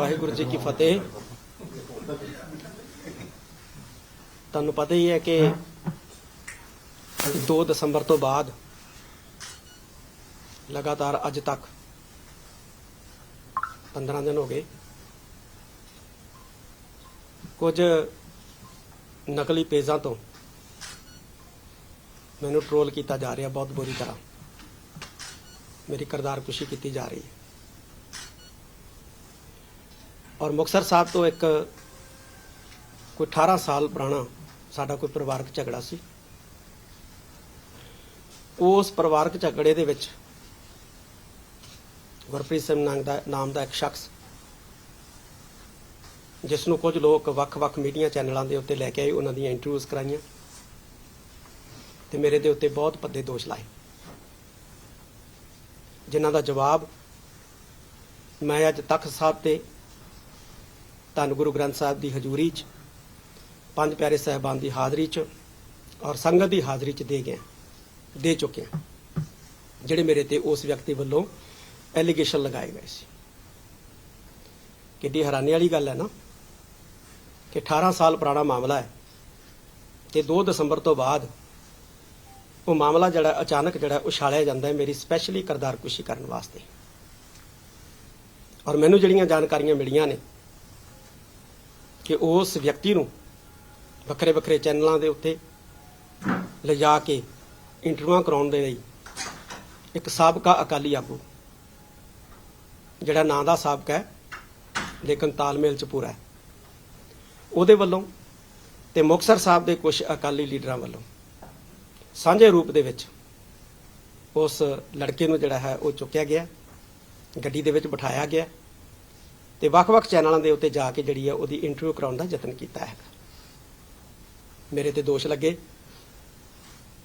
ਵਾਹਿਗੁਰੂ ਜੀ ਕੀ ਫਤਿਹ। ਤੁਹਾਨੂੰ ਪਤਾ ਹੀ ਹੈ ਕਿ 2 ਦਸੰਬਰ ਤੋਂ ਬਾਅਦ ਲਗਾਤਾਰ ਅੱਜ ਤੱਕ 15 ਦਿਨ ਹੋ ਗਏ। ਕੁਝ ਨਕਲੀ ਪੇਜਾਂ ਤੋਂ ਮੈਨੂੰ ਟ੍ਰੋਲ ਕੀਤਾ ਜਾ ਰਿਹਾ ਬਹੁਤ ਬੁਰੀ ਤਰ੍ਹਾਂ। ਮੇਰੀ ਕਰਦਾਰ ਕੁਸ਼ੀ ਕੀਤੀ ਜਾ ਰਹੀ ਹੈ। ਔਰ ਮੁਕਤਸਰ ਸਾਹਿਬ ਤੋਂ ਇੱਕ ਕੋਈ 18 ਸਾਲ ਪੁਰਾਣਾ ਸਾਡਾ ਕੋਈ ਪਰਿਵਾਰਕ ਝਗੜਾ ਸੀ। ਉਸ ਪਰਿਵਾਰਕ ਝਗੜੇ ਦੇ ਵਿੱਚ ਗੁਰਪ੍ਰੀਤ ਸਿੰਘ ਨਾਮ ਦਾ ਨਾਮ ਦਾ ਇੱਕ ਸ਼ਖਸ ਜਿਸ ਨੂੰ ਕੁਝ ਲੋਕ ਵੱਖ-ਵੱਖ ਮੀਡੀਆ ਚੈਨਲਾਂ ਦੇ ਉੱਤੇ ਲੈ ਕੇ ਆਏ, ਉਹਨਾਂ ਦੀਆਂ ਇੰਟਰਵਿਊਜ਼ ਕਰਾਈਆਂ ਤੇ ਮੇਰੇ ਦੇ ਉੱਤੇ ਬਹੁਤ ਭੱਦੇ ਦੋਸ਼ ਲਾਏ। ਜਿਨ੍ਹਾਂ ਦਾ ਜਵਾਬ ਮੈਂ ਅੱਜ ਤਖਤ ਸਾਹਿਬ ਤੇ ਧੰਨ ਗੁਰੂ ਗ੍ਰੰਥ ਸਾਹਿਬ ਦੀ ਹਜ਼ੂਰੀ 'ਚ, ਪੰਜ ਪਿਆਰੇ ਸਹਿਬਾਨ ਦੀ ਹਾਜ਼ਰੀ 'ਚ ਔਰ ਸੰਗਤ ਦੀ ਹਾਜ਼ਰੀ 'ਚ ਦੇ ਗਏ, ਦੇ ਚੁੱਕੇ ਹਾਂ, ਜਿਹੜੇ ਮੇਰੇ ਤੇ ਉਸ ਵਿਅਕਤੀ ਵੱਲੋਂ ਐਲੀਗੇਸ਼ਨ ਲਗਾਏ ਗਏ ਸੀ। ਕਿੱਡੀ ਹੈਰਾਨੀ ਵਾਲੀ ਗੱਲ ਹੈ ਨਾ ਕਿ 18 ਸਾਲ ਪੁਰਾਣਾ ਮਾਮਲਾ ਹੈ ਤੇ 2 ਦਸੰਬਰ ਤੋਂ ਬਾਅਦ ਉਹ ਮਾਮਲਾ ਜਿਹੜਾ ਅਚਾਨਕ ਜਿਹੜਾ ਉਛਾਲਿਆ ਜਾਂਦਾ ਹੈ ਮੇਰੀ ਸਪੈਸ਼ਲੀ ਕਰਦਾਰਕੁਸ਼ੀ ਕਰਨ ਵਾਸਤੇ। ਔਰ ਮੈਨੂੰ ਜਿਹੜੀਆਂ ਜਾਣਕਾਰੀਆਂ ਮਿਲੀਆਂ ਨੇ ਕਿ ਉਸ ਵਿਅਕਤੀ ਨੂੰ ਵੱਖਰੇ ਵੱਖਰੇ ਚੈਨਲਾਂ ਦੇ ਉੱਤੇ ਲਿਜਾ ਕੇ ਇੰਟਰਵਿਊਆਂ ਕਰਾਉਣ ਦੇ ਲਈ ਇੱਕ ਸਾਬਕਾ ਅਕਾਲੀ ਆਗੂ, ਜਿਹੜਾ ਨਾਂ ਦਾ ਸਾਬਕਾ ਹੈ, ਲੇਕਿਨ ਤਾਲਮੇਲ ਚ ਪੂਰਾ ਹੈ। ਉਹਦੇ ਵੱਲੋਂ ਤੇ ਮੁਕਤਸਰ ਸਾਹਿਬ ਦੇ ਕੁਝ ਅਕਾਲੀ ਲੀਡਰਾਂ ਵੱਲੋਂ ਸਾਂਝੇ ਰੂਪ ਦੇ ਵਿੱਚ ਉਸ ਲੜਕੇ ਨੂੰ ਜਿਹੜਾ ਹੈ ਉਹ ਚੁੱਕਿਆ ਗਿਆ, ਗੱਡੀ ਦੇ ਵਿੱਚ ਬਿਠਾਇਆ ਗਿਆ। ਤੇ ਵੱਖ-ਵੱਖ ਚੈਨਲਾਂ ਦੇ ਉੱਤੇ ਜਾ ਕੇ ਜਿਹੜੀ ਹੈ ਉਹਦੀ ਇੰਟਰਵਿਊ ਕਰਾਉਣ ਦਾ ਯਤਨ ਕੀਤਾ ਹੈ ਮੇਰੇ ਤੇ ਦੋਸ਼ ਲੱਗੇ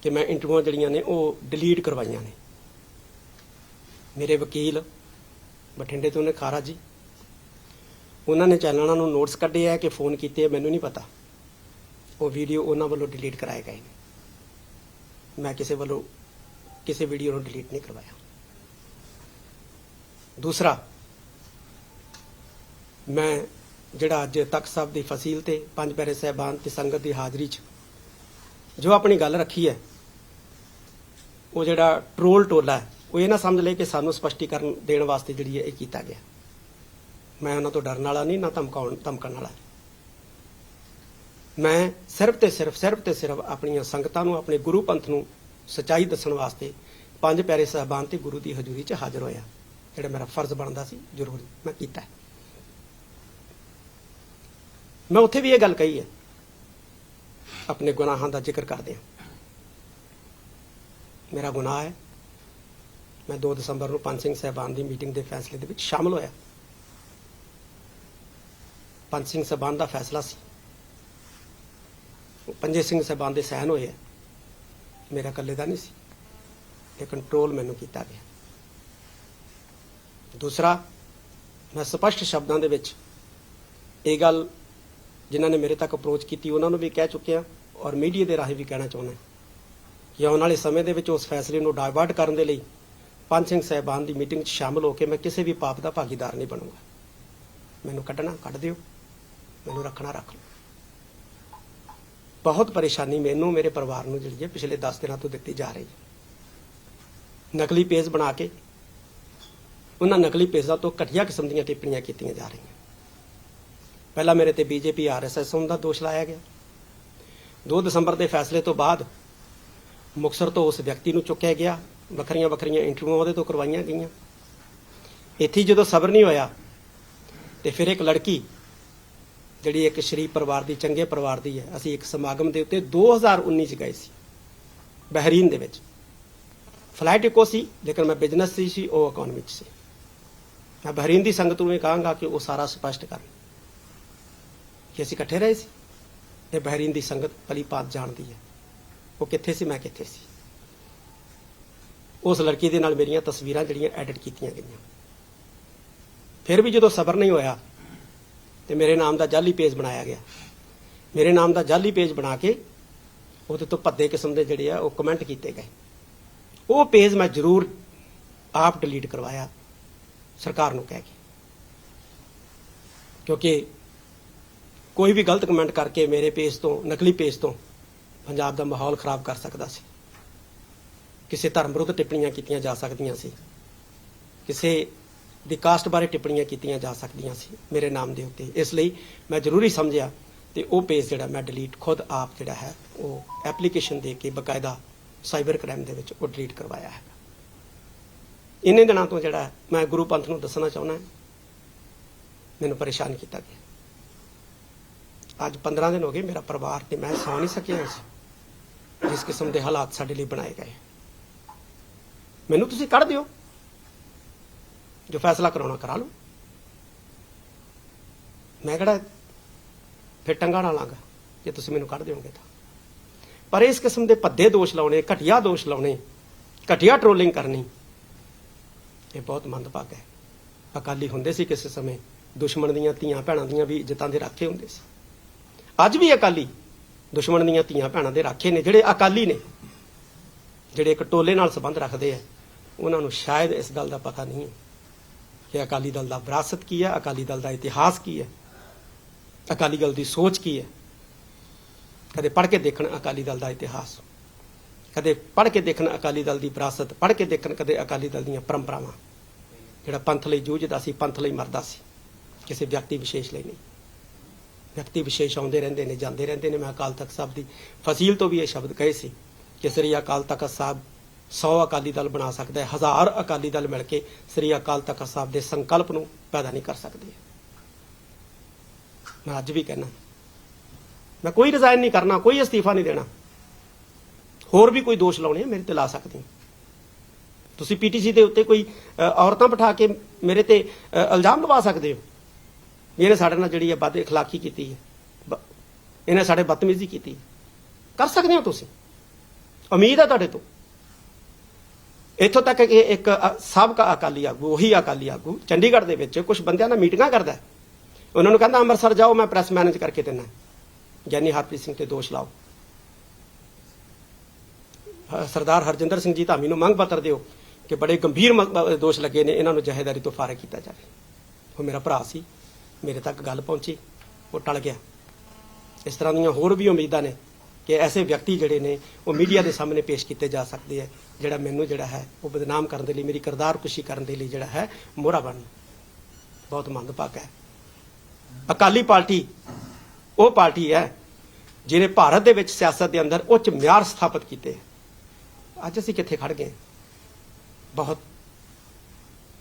ਕਿ ਮੈਂ ਇੰਟਰਵਿਊਆਂ ਜਿਹੜੀਆਂ ਨੇ ਉਹ ਡਿਲੀਟ ਕਰਵਾਈਆਂ ਨੇ। ਮੇਰੇ ਵਕੀਲ ਬਠਿੰਡੇ ਤੋਂ ਨੇ, ਖਾਰਾ ਜੀ। ਉਹਨਾਂ ਨੇ ਚੈਨਲਾਂ ਨੂੰ ਨੋਟਸ ਕੱਢੇ ਆ ਕਿ ਫੋਨ ਕੀਤੇ ਮੈਨੂੰ ਨਹੀਂ ਪਤਾ। ਉਹ ਵੀਡੀਓ ਉਹਨਾਂ ਵੱਲੋਂ ਡਿਲੀਟ ਕਰਾਏ ਗਏ ਨੇ। ਮੈਂ ਕਿਸੇ ਵੱਲੋਂ ਕਿਸੇ ਵੀਡੀਓ ਨੂੰ ਡਿਲੀਟ ਨਹੀਂ ਕਰਵਾਇਆ। ਦੂਸਰਾ ਮੈਂ ਜਿਹੜਾ ਅੱਜ ਤਖਤ ਸਾਹਿਬ ਦੀ ਫਸੀਲ ਤੇ ਪੰਜ ਪਿਆਰੇ ਸਹਿਬਾਨ ਤੇ ਸੰਗਤ ਦੀ ਹਾਜ਼ਰੀ 'ਚ ਜੋ ਆਪਣੀ ਗੱਲ ਰੱਖੀ ਹੈ, ਉਹ ਜਿਹੜਾ ਟ੍ਰੋਲ ਟੋਲਾ ਉਹ ਇਹ ਨਾ ਸਮਝ ਲੈ ਕਿ ਸਾਨੂੰ ਸਪਸ਼ਟੀਕਰਨ ਦੇਣ ਵਾਸਤੇ ਜਿਹੜੀ ਹੈ ਇਹ ਕੀਤਾ ਗਿਆ। ਮੈਂ ਉਹਨਾਂ ਤੋਂ ਡਰਨ ਵਾਲਾ ਨਹੀਂ, ਨਾ ਧਮਕਾਉਣ, ਧਮਕਣ ਵਾਲਾ। ਮੈਂ ਸਿਰਫ ਤੇ ਸਿਰਫ ਸਿਰਫ ਤੇ ਸਿਰਫ ਆਪਣੀਆਂ ਸੰਗਤਾਂ ਨੂੰ, ਆਪਣੇ ਗੁਰੂ ਪੰਥ ਨੂੰ ਸਚਾਈ ਦੱਸਣ ਵਾਸਤੇ ਪੰਜ ਪਿਆਰੇ ਸਹਿਬਾਨ ਤੇ ਗੁਰੂ ਦੀ ਹਜ਼ੂਰੀ 'ਚ ਹਾਜ਼ਰ ਹੋਇਆ। ਜਿਹੜਾ ਮੇਰਾ ਫਰਜ਼ ਬਣਦਾ ਸੀ, ਜ਼ਰੂਰ ਮੈਂ ਕੀਤਾ। ਮੈਂ ਉੱਥੇ ਵੀ ਇਹ ਗੱਲ ਕਹੀ ਹੈ। ਆਪਣੇ ਗੁਨਾਹਾਂ ਦਾ ਜ਼ਿਕਰ ਕਰਦੇ ਹਾਂ। ਮੇਰਾ ਗੁਨਾਹ ਹੈ। ਮੈਂ 2 ਦਸੰਬਰ ਨੂੰ ਪੰਜ ਸਿੰਘ ਸਹਿਬਾਨ ਦੀ ਮੀਟਿੰਗ ਦੇ ਫੈਸਲੇ ਦੇ ਵਿੱਚ ਸ਼ਾਮਲ ਹੋਇਆ। ਪੰਜ ਸਿੰਘ ਸਹਿਬਾਨ ਦਾ ਫੈਸਲਾ ਸੀ। ਪੰਜੇ ਸਿੰਘ ਸਹਿਬਾਨ ਦੇ ਸਹਿਨ ਹੋਏ ਆ ਮੇਰਾ ਇਕੱਲੇ ਦਾ ਨਹੀਂ ਸੀ। ਤੇ ਕੰਟਰੋਲ ਮੈਨੂੰ ਕੀਤਾ ਗਿਆ। ਦੂਸਰਾ, ਮੈਂ ਸਪਸ਼ਟ ਸ਼ਬਦਾਂ ਦੇ ਵਿੱਚ ਇਹ ਗੱਲ ਜਿਨ੍ਹਾਂ ਨੇ ਮੇਰੇ ਤੱਕ ਅਪਰੋਚ ਕੀਤੀ, ਉਹਨਾਂ ਨੂੰ ਵੀ ਕਹਿ ਚੁੱਕਿਆ ਔਰ ਮੀਡੀਆ ਦੇ ਰਾਹੀਂ ਵੀ ਕਹਿਣਾ ਚਾਹੁੰਦਾ ਕਿ ਆਉਣ ਵਾਲੇ ਸਮੇਂ ਦੇ ਵਿੱਚ ਉਸ ਫੈਸਲੇ ਨੂੰ ਡਾਇਵਰਟ ਕਰਨ ਦੇ ਲਈ ਪੰਜ ਸਿੰਘ ਸਹਿਬਾਨ ਦੀ ਮੀਟਿੰਗ 'ਚ ਸ਼ਾਮਲ ਹੋ ਕੇ ਮੈਂ ਕਿਸੇ ਵੀ ਪਾਪ ਦਾ ਭਾਗੀਦਾਰ ਨਹੀਂ ਬਣੂੰਗਾ। ਮੈਨੂੰ ਕੱਢਣਾ ਕੱਢ ਦਿਓ, ਮੈਨੂੰ ਰੱਖਣਾ ਰੱਖ ਲਓ। ਬਹੁਤ ਪਰੇਸ਼ਾਨੀ ਮੈਨੂੰ, ਮੇਰੇ ਪਰਿਵਾਰ ਨੂੰ ਜਿਹੜੀ ਹੈ ਪਿਛਲੇ 10 ਦਿਨਾਂ ਤੋਂ ਦਿੱਤੀ ਜਾ ਰਹੀ ਹੈ। ਨਕਲੀ ਪੇਜ ਬਣਾ ਕੇ, ਉਹਨਾਂ ਨਕਲੀ ਪੇਜਾਂ ਤੋਂ ਘਟੀਆ ਕਿਸਮ ਦੀਆਂ ਟਿੱਪਣੀਆਂ ਕੀਤੀਆਂ ਜਾ ਰਹੀਆਂ। ਪਹਿਲਾਂ ਮੇਰੇ ਤੇ ਬੀਜੇਪੀ, ਆਰਐਸਐਸ ਦਾ ਦੋਸ਼ ਲਾਇਆ ਗਿਆ। 2 ਦਸੰਬਰ ਦੇ ਫੈਸਲੇ ਤੋਂ ਬਾਅਦ ਮੁਕਸਰ ਤੋਂ ਉਸ ਵਿਅਕਤੀ ਨੂੰ ਚੁੱਕਿਆ ਗਿਆ। ਵੱਖਰੀਆਂ ਵੱਖਰੀਆਂ ਇੰਟਰਵਿਊਆਂ ਉਹਦੇ ਤੋਂ ਕਰਵਾਈਆਂ ਗਈਆਂ। ਇੱਥੇ ਜਦੋਂ ਸਬਰ ਨਹੀਂ ਹੋਇਆ ਤੇ ਫਿਰ ਇੱਕ ਲੜਕੀ, ਜਿਹੜੀ ਇੱਕ ਸ਼ਰੀਫ ਪਰਿਵਾਰ ਦੀ, ਚੰਗੇ ਪਰਿਵਾਰ ਦੀ ਹੈ, ਅਸੀਂ ਇੱਕ ਸਮਾਗਮ ਦੇ ਉੱਤੇ 2019 ਚ ਗਏ ਸੀ, ਬਹਿਰੀਨ ਦੇ ਵਿੱਚ। ਫਲਾਈਟ ਇੱਕੋ ਸੀ ਲੇਕਿਨ ਮੈਂ ਬਿਜ਼ਨਸ ਸੀ ਸੀ, ਉਹ ਇਕਨੋਮੀ ਚ ਸੀ। ਮੈਂ ਬਹਿਰੀਨ ਦੀ ਸੰਗਤ ਨੂੰ ਇਹ ਕਹਾਂਗਾ ਕਿ ਉਹ ਸਾਰਾ ਸਪਸ਼ਟ ਕਰਨ ਕਿ ਅਸੀਂ ਇਕੱਠੇ ਰਹੇ ਸੀ? ਤੇ ਬਹਿਰੀਨ ਦੀ ਸੰਗਤ ਭਲੀ ਭਾਤ ਜਾਣਦੀ ਹੈ। ਉਹ ਕਿੱਥੇ ਸੀ, ਮੈਂ ਕਿੱਥੇ ਸੀ? ਉਸ ਲੜਕੀ ਦੇ ਨਾਲ ਮੇਰੀਆਂ ਤਸਵੀਰਾਂ ਜਿਹੜੀਆਂ ਐਡਿਟ ਕੀਤੀਆਂ ਗਈਆਂ। ਫਿਰ ਵੀ ਜਦੋਂ ਸਬਰ ਨਹੀਂ ਹੋਇਆ, ਤੇ ਮੇਰੇ ਨਾਮ ਦਾ ਜਾਲੀ ਪੇਜ ਬਣਾਇਆ ਗਿਆ। ਮੇਰੇ ਨਾਮ ਦਾ ਜਾਲੀ ਪੇਜ ਬਣਾ ਕੇ ਉਹਦੇ ਤੋਂ ਭੱਦੇ ਕਿਸਮ ਦੇ ਜਿਹੜੇ ਆ, ਉਹ ਕਮੈਂਟ ਕੀਤੇ ਗਏ। ਉਹ ਪੇਜ ਮੈਂ ਜ਼ਰੂਰ ਆਪ ਡਿਲੀਟ ਕਰਵਾਇਆ, ਸਰਕਾਰ ਨੂੰ ਕਹਿ ਕੇ। ਕਿਉਂਕਿ ਕੋਈ ਵੀ ਗਲਤ ਕਮੈਂਟ ਕਰਕੇ ਮੇਰੇ ਪੇਜ ਤੋਂ, ਨਕਲੀ ਪੇਜ ਤੋਂ ਪੰਜਾਬ ਦਾ ਮਾਹੌਲ ਖਰਾਬ ਕਰ ਸਕਦਾ ਸੀ। ਕਿਸੇ ਧਰਮ ਵਿਰੁੱਧ ਟਿੱਪਣੀਆਂ ਕੀਤੀਆਂ ਜਾ ਸਕਦੀਆਂ ਸੀ। ਕਿਸੇ ਦੀ ਕਾਸਟ ਬਾਰੇ ਟਿੱਪਣੀਆਂ ਕੀਤੀਆਂ ਜਾ ਸਕਦੀਆਂ ਸੀ ਮੇਰੇ ਨਾਮ ਦੇ ਉੱਤੇ। ਇਸ ਲਈ ਮੈਂ ਜ਼ਰੂਰੀ ਸਮਝਿਆ ਤੇ ਉਹ ਪੇਜ ਜਿਹੜਾ ਮੈਂ ਡਿਲੀਟ ਖੁਦ ਆਪ ਜਿਹੜਾ ਹੈ, ਉਹ ਐਪਲੀਕੇਸ਼ਨ ਦੇ ਕੇ ਬਕਾਇਦਾ ਸਾਈਬਰ ਕ੍ਰਾਈਮ ਦੇ ਵਿੱਚ ਉਹ ਡਿਲੀਟ ਕਰਵਾਇਆ ਹੈ। ਇੰਨੇ ਦਿਨਾਂ ਤੋਂ ਜਿਹੜਾ ਮੈਂ ਗੁਰੂ ਪੰਥ ਨੂੰ ਦੱਸਣਾ ਚਾਹੁੰਦਾ ਮੈਨੂੰ ਪਰੇਸ਼ਾਨ ਕੀਤਾ ਗਿਆ। ਅੱਜ 15 ਦਿਨ ਹੋ ਗਏ ਮੇਰਾ ਪਰਿਵਾਰ ਤੇ ਮੈਂ ਸੌ ਨਹੀਂ ਸਕਿਆ ਸੀ ਜਿਸ ਕਿਸਮ ਦੇ ਹਾਲਾਤ ਸਾਡੇ ਲਈ ਬਣਾਏ ਗਏ। ਮੈਨੂੰ ਤੁਸੀਂ ਕੱਢ ਦਿਓ। ਜੋ ਫੈਸਲਾ ਕਰਾਉਣਾ ਕਰਾ ਲਓ। ਮੈਂ ਕਿਹੜਾ ਫਿਰ ਟੰਗਾ ਨਾ ਲਾਂਗਾ ਜੇ ਤੁਸੀਂ ਮੈਨੂੰ ਕੱਢ ਦਿਓਗੇ ਤਾਂ। ਪਰ ਇਸ ਕਿਸਮ ਦੇ ਭੱਦੇ ਦੋਸ਼ ਲਾਉਣੇ, ਘਟੀਆ ਦੋਸ਼ ਲਾਉਣੇ, ਘਟੀਆ ਟ੍ਰੋਲਿੰਗ ਕਰਨੀ, ਇਹ ਬਹੁਤ ਮੰਦਭਾਗਾ ਹੈ। ਅਕਾਲੀ ਹੁੰਦੇ ਸੀ ਕਿਸੇ ਸਮੇਂ, ਦੁਸ਼ਮਣ ਦੀਆਂ ਧੀਆਂ ਭੈਣਾਂ ਦੀਆਂ ਵੀ ਇੱਜ਼ਤਾਂ ਦੇ ਰਾਖੇ ਹੁੰਦੇ ਸੀ। ਅੱਜ ਵੀ ਅਕਾਲੀ। ਦੁਸ਼ਮਣ ਦੀਆਂ ਧੀਆਂ ਭੈਣਾਂ ਦੇ ਰਾਖੇ ਨੇ, ਜਿਹੜੇ ਅਕਾਲੀ ਨੇ, ਜਿਹੜੇ ਇੱਕ ਟੋਲੇ ਨਾਲ ਸੰਬੰਧ ਰੱਖਦੇ ਆ, ਉਹਨਾਂ ਨੂੰ ਸ਼ਾਇਦ ਇਸ ਗੱਲ ਦਾ ਪਤਾ ਨਹੀਂ ਹੈ ਕਿ ਅਕਾਲੀ ਦਲ ਦਾ ਵਿਰਾਸਤ ਕੀ ਹੈ, ਅਕਾਲੀ ਦਲ ਦਾ ਇਤਿਹਾਸ ਕੀ ਹੈ, ਅਕਾਲੀ ਦਲ ਦੀ ਸੋਚ ਕੀ ਹੈ। ਕਦੇ ਪੜ੍ਹ ਕੇ ਦੇਖਣ ਅਕਾਲੀ ਦਲ ਦਾ ਇਤਿਹਾਸ, ਕਦੇ ਪੜ੍ਹ ਕੇ ਦੇਖਣ ਅਕਾਲੀ ਦਲ ਦੀ ਵਿਰਾਸਤ, ਪੜ੍ਹ ਕੇ ਦੇਖਣ ਕਦੇ ਅਕਾਲੀ ਦਲ ਦੀਆਂ ਪਰੰਪਰਾਵਾਂ, ਜਿਹੜਾ ਪੰਥ ਲਈ ਜੂਝਦਾ ਸੀ, ਪੰਥ ਲਈ ਮਰਦਾ ਸੀ, ਕਿਸੇ ਵਿਅਕਤੀ ਵਿਸ਼ੇਸ਼ ਲਈ ਨਹੀਂ। ਵਿਅਕਤੀ ਵਿਸ਼ੇਸ਼ ਆਉਂਦੇ ਰਹਿੰਦੇ ਨੇ ਜਾਂਦੇ ਰਹਿੰਦੇ ਨੇ। ਮੈਂ ਅਕਾਲ ਤਖਤ ਸਾਹਿਬ ਦੀ ਫਸੀਲ ਤੋਂ ਵੀ ਇਹ ਸ਼ਬਦ ਕਹੇ ਸੀ ਕਿ ਸ੍ਰੀ ਅਕਾਲ ਤਖਤ ਸਾਹਿਬ 100 ਅਕਾਲੀ ਦਲ ਬਣਾ ਸਕਦਾ ਹੈ ਹਜ਼ਾਰ ਅਕਾਲੀ ਦਲ ਮਿਲ ਕੇ ਸ੍ਰੀ ਅਕਾਲ ਤਖਤ ਸਾਹਿਬ ਦੇ ਸੰਕਲਪ ਨੂੰ ਪੈਦਾ ਨਹੀਂ ਕਰ ਸਕਦੇ। ਮੈਂ ਅੱਜ ਵੀ ਕਹਿਣਾ ਮੈਂ ਕੋਈ ਰਿਜ਼ਾਈਨ ਨਹੀਂ ਕਰਨਾ ਕੋਈ ਅਸਤੀਫਾ ਨਹੀਂ ਦੇਣਾ। ਹੋਰ ਵੀ ਕੋਈ ਦੋਸ਼ ਲਾਉਣੇ ਆ, ਮੇਰੇ ਤੇ ਲਾ ਸਕਦੇ। ਹੋ ਤੁਸੀਂ ਪੀਟੀਸੀ ਦੇ ਉੱਤੇ ਕੋਈ ਔਰਤਾਂ ਬਿਠਾ ਕੇ ਮੇਰੇ ਤੇ ਇਲਜ਼ਾਮ ਲਵਾ ਸਕਦੇ ਹੋ। ਇਹਨੇ ਸਾਡੇ ਨਾਲ ਜਿਹੜੀ ਹੈ ਬਦ اخلاقی ਕੀਤੀ ਹੈ ਬ- ਇਹਨੇ ਸਾਡੇ ਬਦਤਮੀਜ਼ੀ ਕੀਤੀ ਹੈ। ਕਰ ਸਕਦੇ ਹੋ ਤੁਸੀਂ ਉਮੀਦ ਹੈ ਤੁਹਾਡੇ ਤੋਂ ਇੱਥੋਂ ਤੱਕ ਕਿ ਇੱਕ ਅ, ਸਾਬਕਾ ਅਕਾਲੀ ਆਗੂ ਉਹੀ ਅਕਾਲੀ ਆਗੂ ਚੰਡੀਗੜ੍ਹ ਦੇ ਵਿੱਚ ਕੁਝ ਬੰਦਿਆਂ ਨਾਲ ਮੀਟਿੰਗਾਂ ਕਰਦਾ ਹੈ। ਉਹਨਾਂ ਨੂੰ ਕਹਿੰਦਾ ਅੰਮ੍ਰਿਤਸਰ ਜਾਓ ਮੈਂ ਪ੍ਰੈਸ ਮੈਨੇਜ ਕਰਕੇ ਦਿੰਦਾ ਗਿਆਨੀ ਹਰਪ੍ਰੀਤ ਸਿੰਘ ਤੇ ਦੋਸ਼ ਲਾਓ ਅ, ਸਰਦਾਰ ਹਰਜਿੰਦਰ ਸਿੰਘ ਜੀ ਧਾਮੀ ਨੂੰ ਮੰਗ ਪੱਤਰ ਦਿਓ ਕਿ ਬੜੇ ਗੰਭੀਰ ਮ- ਅ, ਦੋਸ਼ ਲੱਗੇ ਨੇ ਇਹਨਾਂ ਨੂੰ ਜਹੇਦਾਰੀ ਤੋਂ ਫਾਰਗ ਕੀਤਾ ਜਾਵੇ ਉਹ ਮੇਰਾ ਭਰਾ ਸੀ ਮੇਰੇ ਤੱਕ ਗੱਲ ਪਹੁੰਚੀ, ਉਹ ਟਲ ਗਿਆ। ਇਸ ਤਰ੍ਹਾਂ ਦੀਆਂ ਹੋਰ ਵੀ ਉਮੀਦਾਂ ਨੇ ਕਿ ਐਸੇ ਵਿਅਕਤੀ ਜਿਹੜੇ ਨੇ, ਉਹ ਮੀਡੀਆ ਦੇ ਸਾਹਮਣੇ ਪੇਸ਼ ਕੀਤੇ ਜਾ ਸਕਦੇ ਆ ਜਿਹੜਾ ਮੈਨੂੰ ਜਿਹੜਾ ਹੈ, ਉਹ ਬਦਨਾਮ ਕਰਨ ਦੇ ਲਈ, ਮੇਰੀ ਕਿਰਦਾਰ ਕੁਸ਼ੀ ਕਰਨ ਦੇ ਲਈ ਜਿਹੜਾ ਹੈ, ਮੋਹਰਾ ਬਣ। ਬਹੁਤ ਮੰਦਭਾਗਾ ਹੈ। ਅਕਾਲੀ ਪਾਰਟੀ, ਉਹ ਪਾਰਟੀ ਹੈ, ਜਿਹਨੇ ਭਾਰਤ ਦੇ ਵਿੱਚ ਸਿਆਸਤ ਦੇ ਅੰਦਰ ਉੱਚ ਮਿਆਰ ਸਥਾਪਿਤ ਕੀਤੇ ਅੱਜ ਅਸੀਂ ਕਿੱਥੇ ਖੜ ਗਏ? ਬਹੁਤ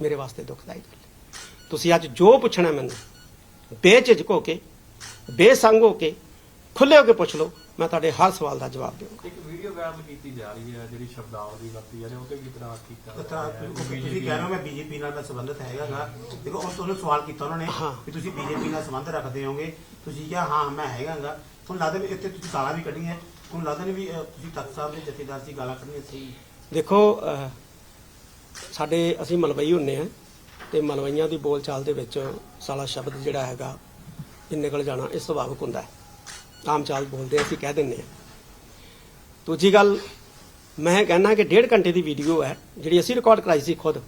ਮੇਰੇ ਵਾਸਤੇ ਦੁਖਦਾਈ ਗੱਲ ਤੁਸੀਂ ਅੱਜ ਜੋ ਪੁੱਛਣਾ ਮੈਨੂੰ ਬੇਝਿਜਕ ਹੋ ਕੇ ਬੇਸੰਗ ਹੋ ਕੇ ਖੁੱਲੇ ਹੋ ਕੇ ਪੁੱਛ ਲਓ ਮੈਂ ਤੁਹਾਡੇ ਹਰ ਸਵਾਲ ਦਾ ਜਵਾਬ ਦੇਵਾਂਗਾ। ਇੱਕ ਵੀਡੀਓ ਵਾਇਰਲ ਕੀਤੀ ਜਾ ਰਹੀ ਹੈ ਜਿਹੜੀ ਸ਼ਬਦਾਵਲੀ ਵਰਤੀ ਜਾ ਰਹੀ ਉਹ ਤੇ ਕੀ ਤਰ੍ਹਾਂ ਕੀਤਾ? ਤੁਸੀਂ ਕਹਿ ਰਹੇ ਹੋ ਮੈਂ ਬੀਜੇਪੀ ਨਾਲ ਮੈਂ ਸੰਬੰਧਿਤ ਹੈਗਾਗਾ ਦੇਖੋ ਉਸ ਤੋਂ ਸਵਾਲ ਕੀਤਾ ਉਹਨਾਂ ਨੇ ਹਾਂ। ਵੀ ਤੁਸੀਂ ਬੀਜੇਪੀ ਨਾਲ ਸੰਬੰਧ ਰੱਖਦੇ ਹੋਗੇ। ਤੁਸੀਂ ਕਿਹਾ ਹਾਂ ਮੈਂ ਹੈਗਾਗਾ ਤੁਹਾਨੂੰ ਲੱਗਦਾ ਵੀ ਇੱਥੇ ਤੁਸੀਂ ਗਾਲਾਂ ਵੀ ਕੱਢੀਆਂ ਤੁਹਾਨੂੰ ਲੱਗਦਾ ਨਹੀਂ ਵੀ ਤੁਸੀਂ ਤਖਤ ਸਾਹਿਬ ਦੇ ਜਥੇਦਾਰ ਸੀ ਗਾਲਾਂ ਕੱਢੀਆਂ ਸਹੀ ਦੇਖੋ ਸਾਡੇ ਅਸੀਂ ਮਲਵਈ ਹੁੰਨੇ ਆ ਤੇ ਮਲਵਈਆਂ ਦੀ ਬੋਲਚਾਲ ਦੇ ਵਿੱਚ ਸਾਲਾ ਸ਼ਬਦ ਜਿਹੜਾ ਹੈਗਾ ਇਹ ਨਿਕਲ ਜਾਣਾ ਇਹ ਸੁਭਾਵਿਕ ਹੁੰਦਾ ਹੈ। ਆਮ ਚਾਲ ਬੋਲਦੇ ਅਸੀਂ ਕਹਿ ਦਿੰਨੇ ਆ ਦੂਜੀ ਗੱਲ, ਮੈਂ ਕਹਿਣਾ ਕਿ ਡੇਢ ਘੰਟੇ ਦੀ ਵੀਡੀਓ ਹੈ, ਜਿਹੜੀ ਅਸੀਂ ਰਿਕਾਰਡ ਕਰਾਈ ਸੀ ਖੁਦ।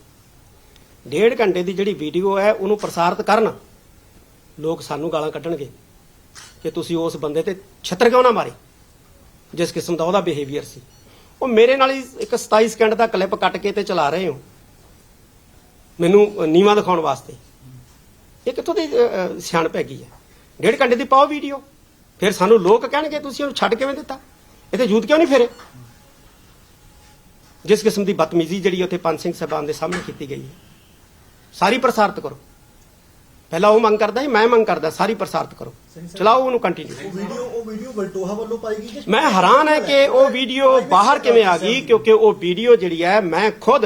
ਡੇਢ ਘੰਟੇ ਦੀ ਜਿਹੜੀ ਵੀਡੀਓ ਹੈ, ਉਹਨੂੰ ਪ੍ਰਸਾਰਿਤ ਕਰਨ ਲੋਕ ਸਾਨੂੰ ਗਾਲਾਂ ਕੱਢਣਗੇ ਕਿ ਤੁਸੀਂ ਉਸ ਬੰਦੇ ਤੇ ਛੱਤਰ ਕਿਉਂ ਨਾ ਮਾਰੇ, ਜਿਸ ਕਿਸਮ ਦਾ ਉਹਦਾ ਬਿਹੇਵੀਅਰ ਸੀ। ਉਹ ਮੇਰੇ ਨਾਲ ਹੀ ਇੱਕ 27 ਸਕਿੰਟ ਦਾ ਕਲਿੱਪ ਕੱਟ ਕੇ ਤੇ ਚਲਾ ਰਹੇ ਹੋ। ਮੈਨੂੰ ਨੀਵਾ ਦਿਖਾਉਣ ਵਾਸਤੇ। ਇਹ ਕਿੱਥੋਂ ਦੀ ਅਹ, ਸਿਆਣਪ ਹੈਗੀ ਹੈ ਡੇਢ ਘੰਟੇ ਦੀ ਪਾਓ ਵੀਡੀਓ। ਫਿਰ ਸਾਨੂੰ ਲੋਕ ਕਹਿਣਗੇ ਤੁਸੀਂ ਉਹਨੂੰ ਛੱਡ ਕਿਵੇਂ ਦਿੱਤਾ? ਇੱਥੇ ਜੂਤ ਕਿਉਂ ਨਹੀਂ ਫੇਰੇ? ਜਿਸ ਕਿਸਮ ਦੀ ਬਦਤਮੀਜ਼ੀ ਜਿਹੜੀ ਉੱਥੇ ਪੰਜ ਸਿੰਘ ਸਾਹਿਬਾਨ ਦੇ ਸਾਹਮਣੇ ਕੀਤੀ ਗਈ ਹੈ ਸਾਰੀ ਪ੍ਰਸਾਰਿਤ ਕਰੋ। ਪਹਿਲਾਂ ਉਹ ਮੰਗ ਕਰਦਾ ਸੀ ਮੈਂ ਮੰਗ ਕਰਦਾ ਸਾਰੀ ਪ੍ਰਸਾਰਿਤ ਕਰੋ। ਚਲਾਓ ਉਹਨੂੰ ਕੰਟੀਨਿਊ ਉਹ ਵੀਡੀਓ ਉਹ ਵੀਡੀਓ ਬਲਟੋਹਾ ਵੱਲੋਂ ਪਾਈ ਗਈ ਕਿ ਮੈਂ ਹੈਰਾਨ ਹੈ ਕਿ ਉਹ ਵੀਡੀਓ ਬਾਹਰ ਕਿਵੇਂ ਆ ਗਈ ਕਿਉਂਕਿ ਉਹ ਵੀਡੀਓ ਜਿਹੜੀ ਹੈ ਮੈਂ ਖੁਦ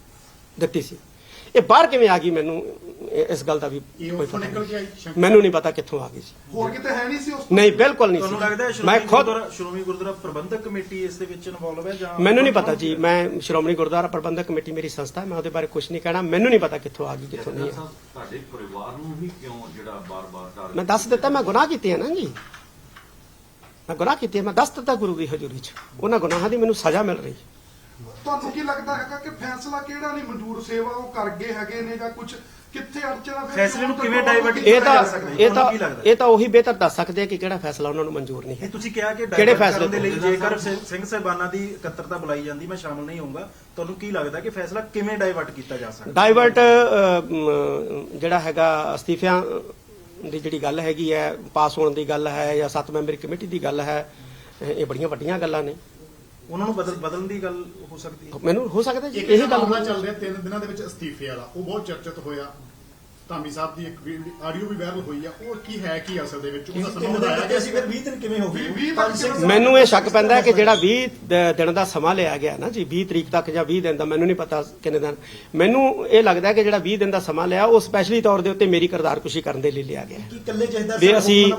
ਦਿੱਤੀ ਸੀ। ਇਹ ਬਾਹਰ ਕਿਵੇਂ ਆ ਗਈ ਮੈਨੂੰ ਇਸ ਗੱਲ ਦਾ ਵੀ ਇਹ ਕੋਈ ਉੱਥੋਂ ਪਤਾ ਨਿਕਲ ਕੇ ਆਈ ਨਹੀਂ ਮੈਨੂੰ ਨਹੀਂ ਪਤਾ ਕਿੱਥੋਂ ਆ ਗਈ ਸੀ। ਹੋਰ ਕਿਤੇ ਹੈ ਨਹੀਂ ਸੀ ਉਸ ਨਹੀਂ ਬਿਲਕੁਲ ਨਹੀਂ ਤੁਹਾਨੂੰ ਲੱਗਦਾ ਹੈ ਸੀ ਮੈਂ ਸ਼੍ਰੋਮਣੀ ਖੁਦ ਗੁਰਦੁਆਰਾ ਸ਼੍ਰੋਮਣੀ ਗੁਰਦੁਆਰਾ ਪ੍ਰਬੰਧਕ ਕਮੇਟੀ ਇਸ ਦੇ ਵਿੱਚ ਇਨਵੋਲਵ ਹੈ ਜਾਂ ਮੈਨੂੰ ਨਹੀਂ ਪਤਾ ਜੀ। ਮੈਂ ਸ਼੍ਰੋਮਣੀ ਗੁਰਦੁਆਰਾ ਪ੍ਰਬੰਧਕ ਕਮੇਟੀ ਮੇਰੀ ਸੰਸਥਾ ਹੈ ਮੈਂ ਉਹਦੇ ਬਾਰੇ ਕੁਝ ਨਹੀਂ ਕਹਿਣਾ। ਮੈਨੂੰ ਨਹੀਂ ਪਤਾ ਕਿੱਥੋਂ ਆ ਗਈ ਕਿੱਥੋਂ ਨਹੀਂ ਤੁਹਾਡੇ ਪਰਿਵਾਰ ਨੂੰ ਹੀ ਕਿਉਂ ਜਿਹੜਾ ਬਾਰ-ਬਾਰ ਟਾਰਗੇਟ ਮੈਂ ਦੱਸ ਦਿੱਤਾ ਮੈਂ ਗੁਨਾਹ ਕੀਤੇ ਆ ਨਾ ਜੀ। ਮੈਂ ਗੁਨਾਹ ਕੀਤੇ ਆ, ਮੈਂ ਦੱਸ ਦਿੱਤਾ ਗੁਰੂ ਦੀ ਹਜ਼ੂਰੀ 'ਚ। ਉਹਨਾਂ ਗੁਨਾਹਾਂ ਦੀ ਮੈਨੂੰ ਸਜ਼ਾ ਮਿਲ ਰਹੀ। ਹੈ ਤੁਹਾਨੂੰ ਕੀ ਲੱਗਦਾ ਹੈਗਾ ਕਿ ਫੈਸਲਾ ਕਿਹੜਾ ਨਹੀਂ ਮਨਜ਼ੂਰ? ਸੇਵਾ ਉਹ ਕਰ ਗਏ ਹੈਗੇ ਨੇ ਜਾਂ ਕੁਝ ਕਿੱਥੇ ਅੜਚਣਾ ਫੈਸਲੇ ਨੂੰ ਕਿਵੇਂ divert ਇਹ ਤਾਂ ਜਾ ਸਕਦਾ? ਹੈ? ਇਹ ਤਾਂ? ਇਹ ਤਾਂ ਉਹੀ ਬਿਹਤਰ ਦੱਸ ਸਕਦੇ ਆ ਕਿ ਕਿਹੜਾ ਫੈਸਲਾ ਉਹਨਾਂ ਨੂੰ ਮਨਜ਼ੂਰ ਨਹੀਂ ਹੈ। ਤੁਸੀਂ ਕਿਹਾ ਕਿ ਕਿਹੜੇ ਫੈਸਲੇ ਕਰਨ ਦੇ ਲਈ? ਜੇਕਰ ਸਿੰਘ ਸਾਹਿਬਾਨਾਂ ਦੀ ਇਕੱਤਰਤਾ ਬੁਲਾਈ ਜਾਂਦੀ ਮੈਂ ਸ਼ਾਮਲ ਨਹੀਂ ਹੋਊਂਗਾ। ਤੁਹਾਨੂੰ ਕੀ ਲੱਗਦਾ ਕਿ ਫੈਸਲਾ ਕਿਵੇਂ ਡਾਇਵਰਟ ਕੀਤਾ ਜਾ ਸਕਦਾ? ਮ, ਜਿਹੜਾ ਹੈਗਾ ਅਸਤੀਫਿਆਂ ਦੀ ਜਿਹੜੀ ਗੱਲ ਹੈਗੀ ਹੈ ਪਾਸ ਹੋਣ ਦੀ ਗੱਲ ਹੈ ਜਾਂ ਸੱਤ ਮੈਂਬਰੀ ਕਮੇਟੀ ਦੀ ਗੱਲ ਹੈ ਇਹ ਬੜੀਆਂ ਵੱਡੀਆਂ ਗੱਲਾਂ ਨੇ। ਉਹਨਾਂ ਨੂੰ ਬਦਲ ਬਦਲਣ ਦੀ ਗੱਲ ਹੋ ਸਕਦੀ ਹੈ। ਮੈਨੂੰ ਹੋ ਸਕਦਾ ਜੀ ਇੱਕ ਇਹੀ ਗੱਲ ਮਾਮਲਾ ਚੱਲ ਰਿਹਾ ਤਿੰਨ ਦਿਨਾਂ ਦੇ ਵਿੱਚ ਅਸਤੀਫੇ ਵਾਲਾ। ਉਹ ਬਹੁਤ ਚਰਚਿਤ ਹੋਇਆ। ਧਾਮੀ ਸਾਹਿਬ ਦੀ ਇੱਕ ਆਡੀਓ ਵੀ ਵਾਇਰਲ ਹੋਈ ਆ। ਉਹ ਕੀ ਹੈ ਕੀ ਅਸਲ ਦੇ ਵਿੱਚ? ਉਹਦਾ ਸਮਾਂ ਵਧਾਇਆ ਗਿਆ ਸੀ? ਫਿਰ 20 ਦਿਨ ਕਿਵੇਂ ਹੋ ਗਏ? ਮੈਨੂੰ ਇਹ ਸ਼ੱਕ ਪੈਂਦਾ ਹੈ ਕਿ ਜਿਹੜਾ 20 ਦ- ਦਿਨ ਦਾ ਸਮਾਂ ਲਿਆ ਗਿਆ ਨਾ ਜੀ 20 ਤਰੀਕ ਤੱਕ ਜਾਂ 20 ਦਿਨ ਦਾ ਮੈਨੂੰ ਨਹੀਂ ਪਤਾ ਕਿੰਨੇ ਦਿਨ। ਮੈਨੂੰ ਇਹ ਲੱਗਦਾ ਹੈ ਕਿ ਜਿਹੜਾ 20 ਦਿਨ ਦਾ ਸਮਾਂ ਲਿਆ ਉਹ ਸਪੈਸ਼ਲੀ ਤੌਰ ਦੇ ਉੱਤੇ ਮੇਰੀ ਕਰਤਾਰਕੁਸ਼ੀ ਕਰਨ ਦੇ ਲਈ ਲਿਆ ਗਿਆ ਹੈ। ਕੀ ਇਕੱਲੇ ਵੀ ਅਸੀਂ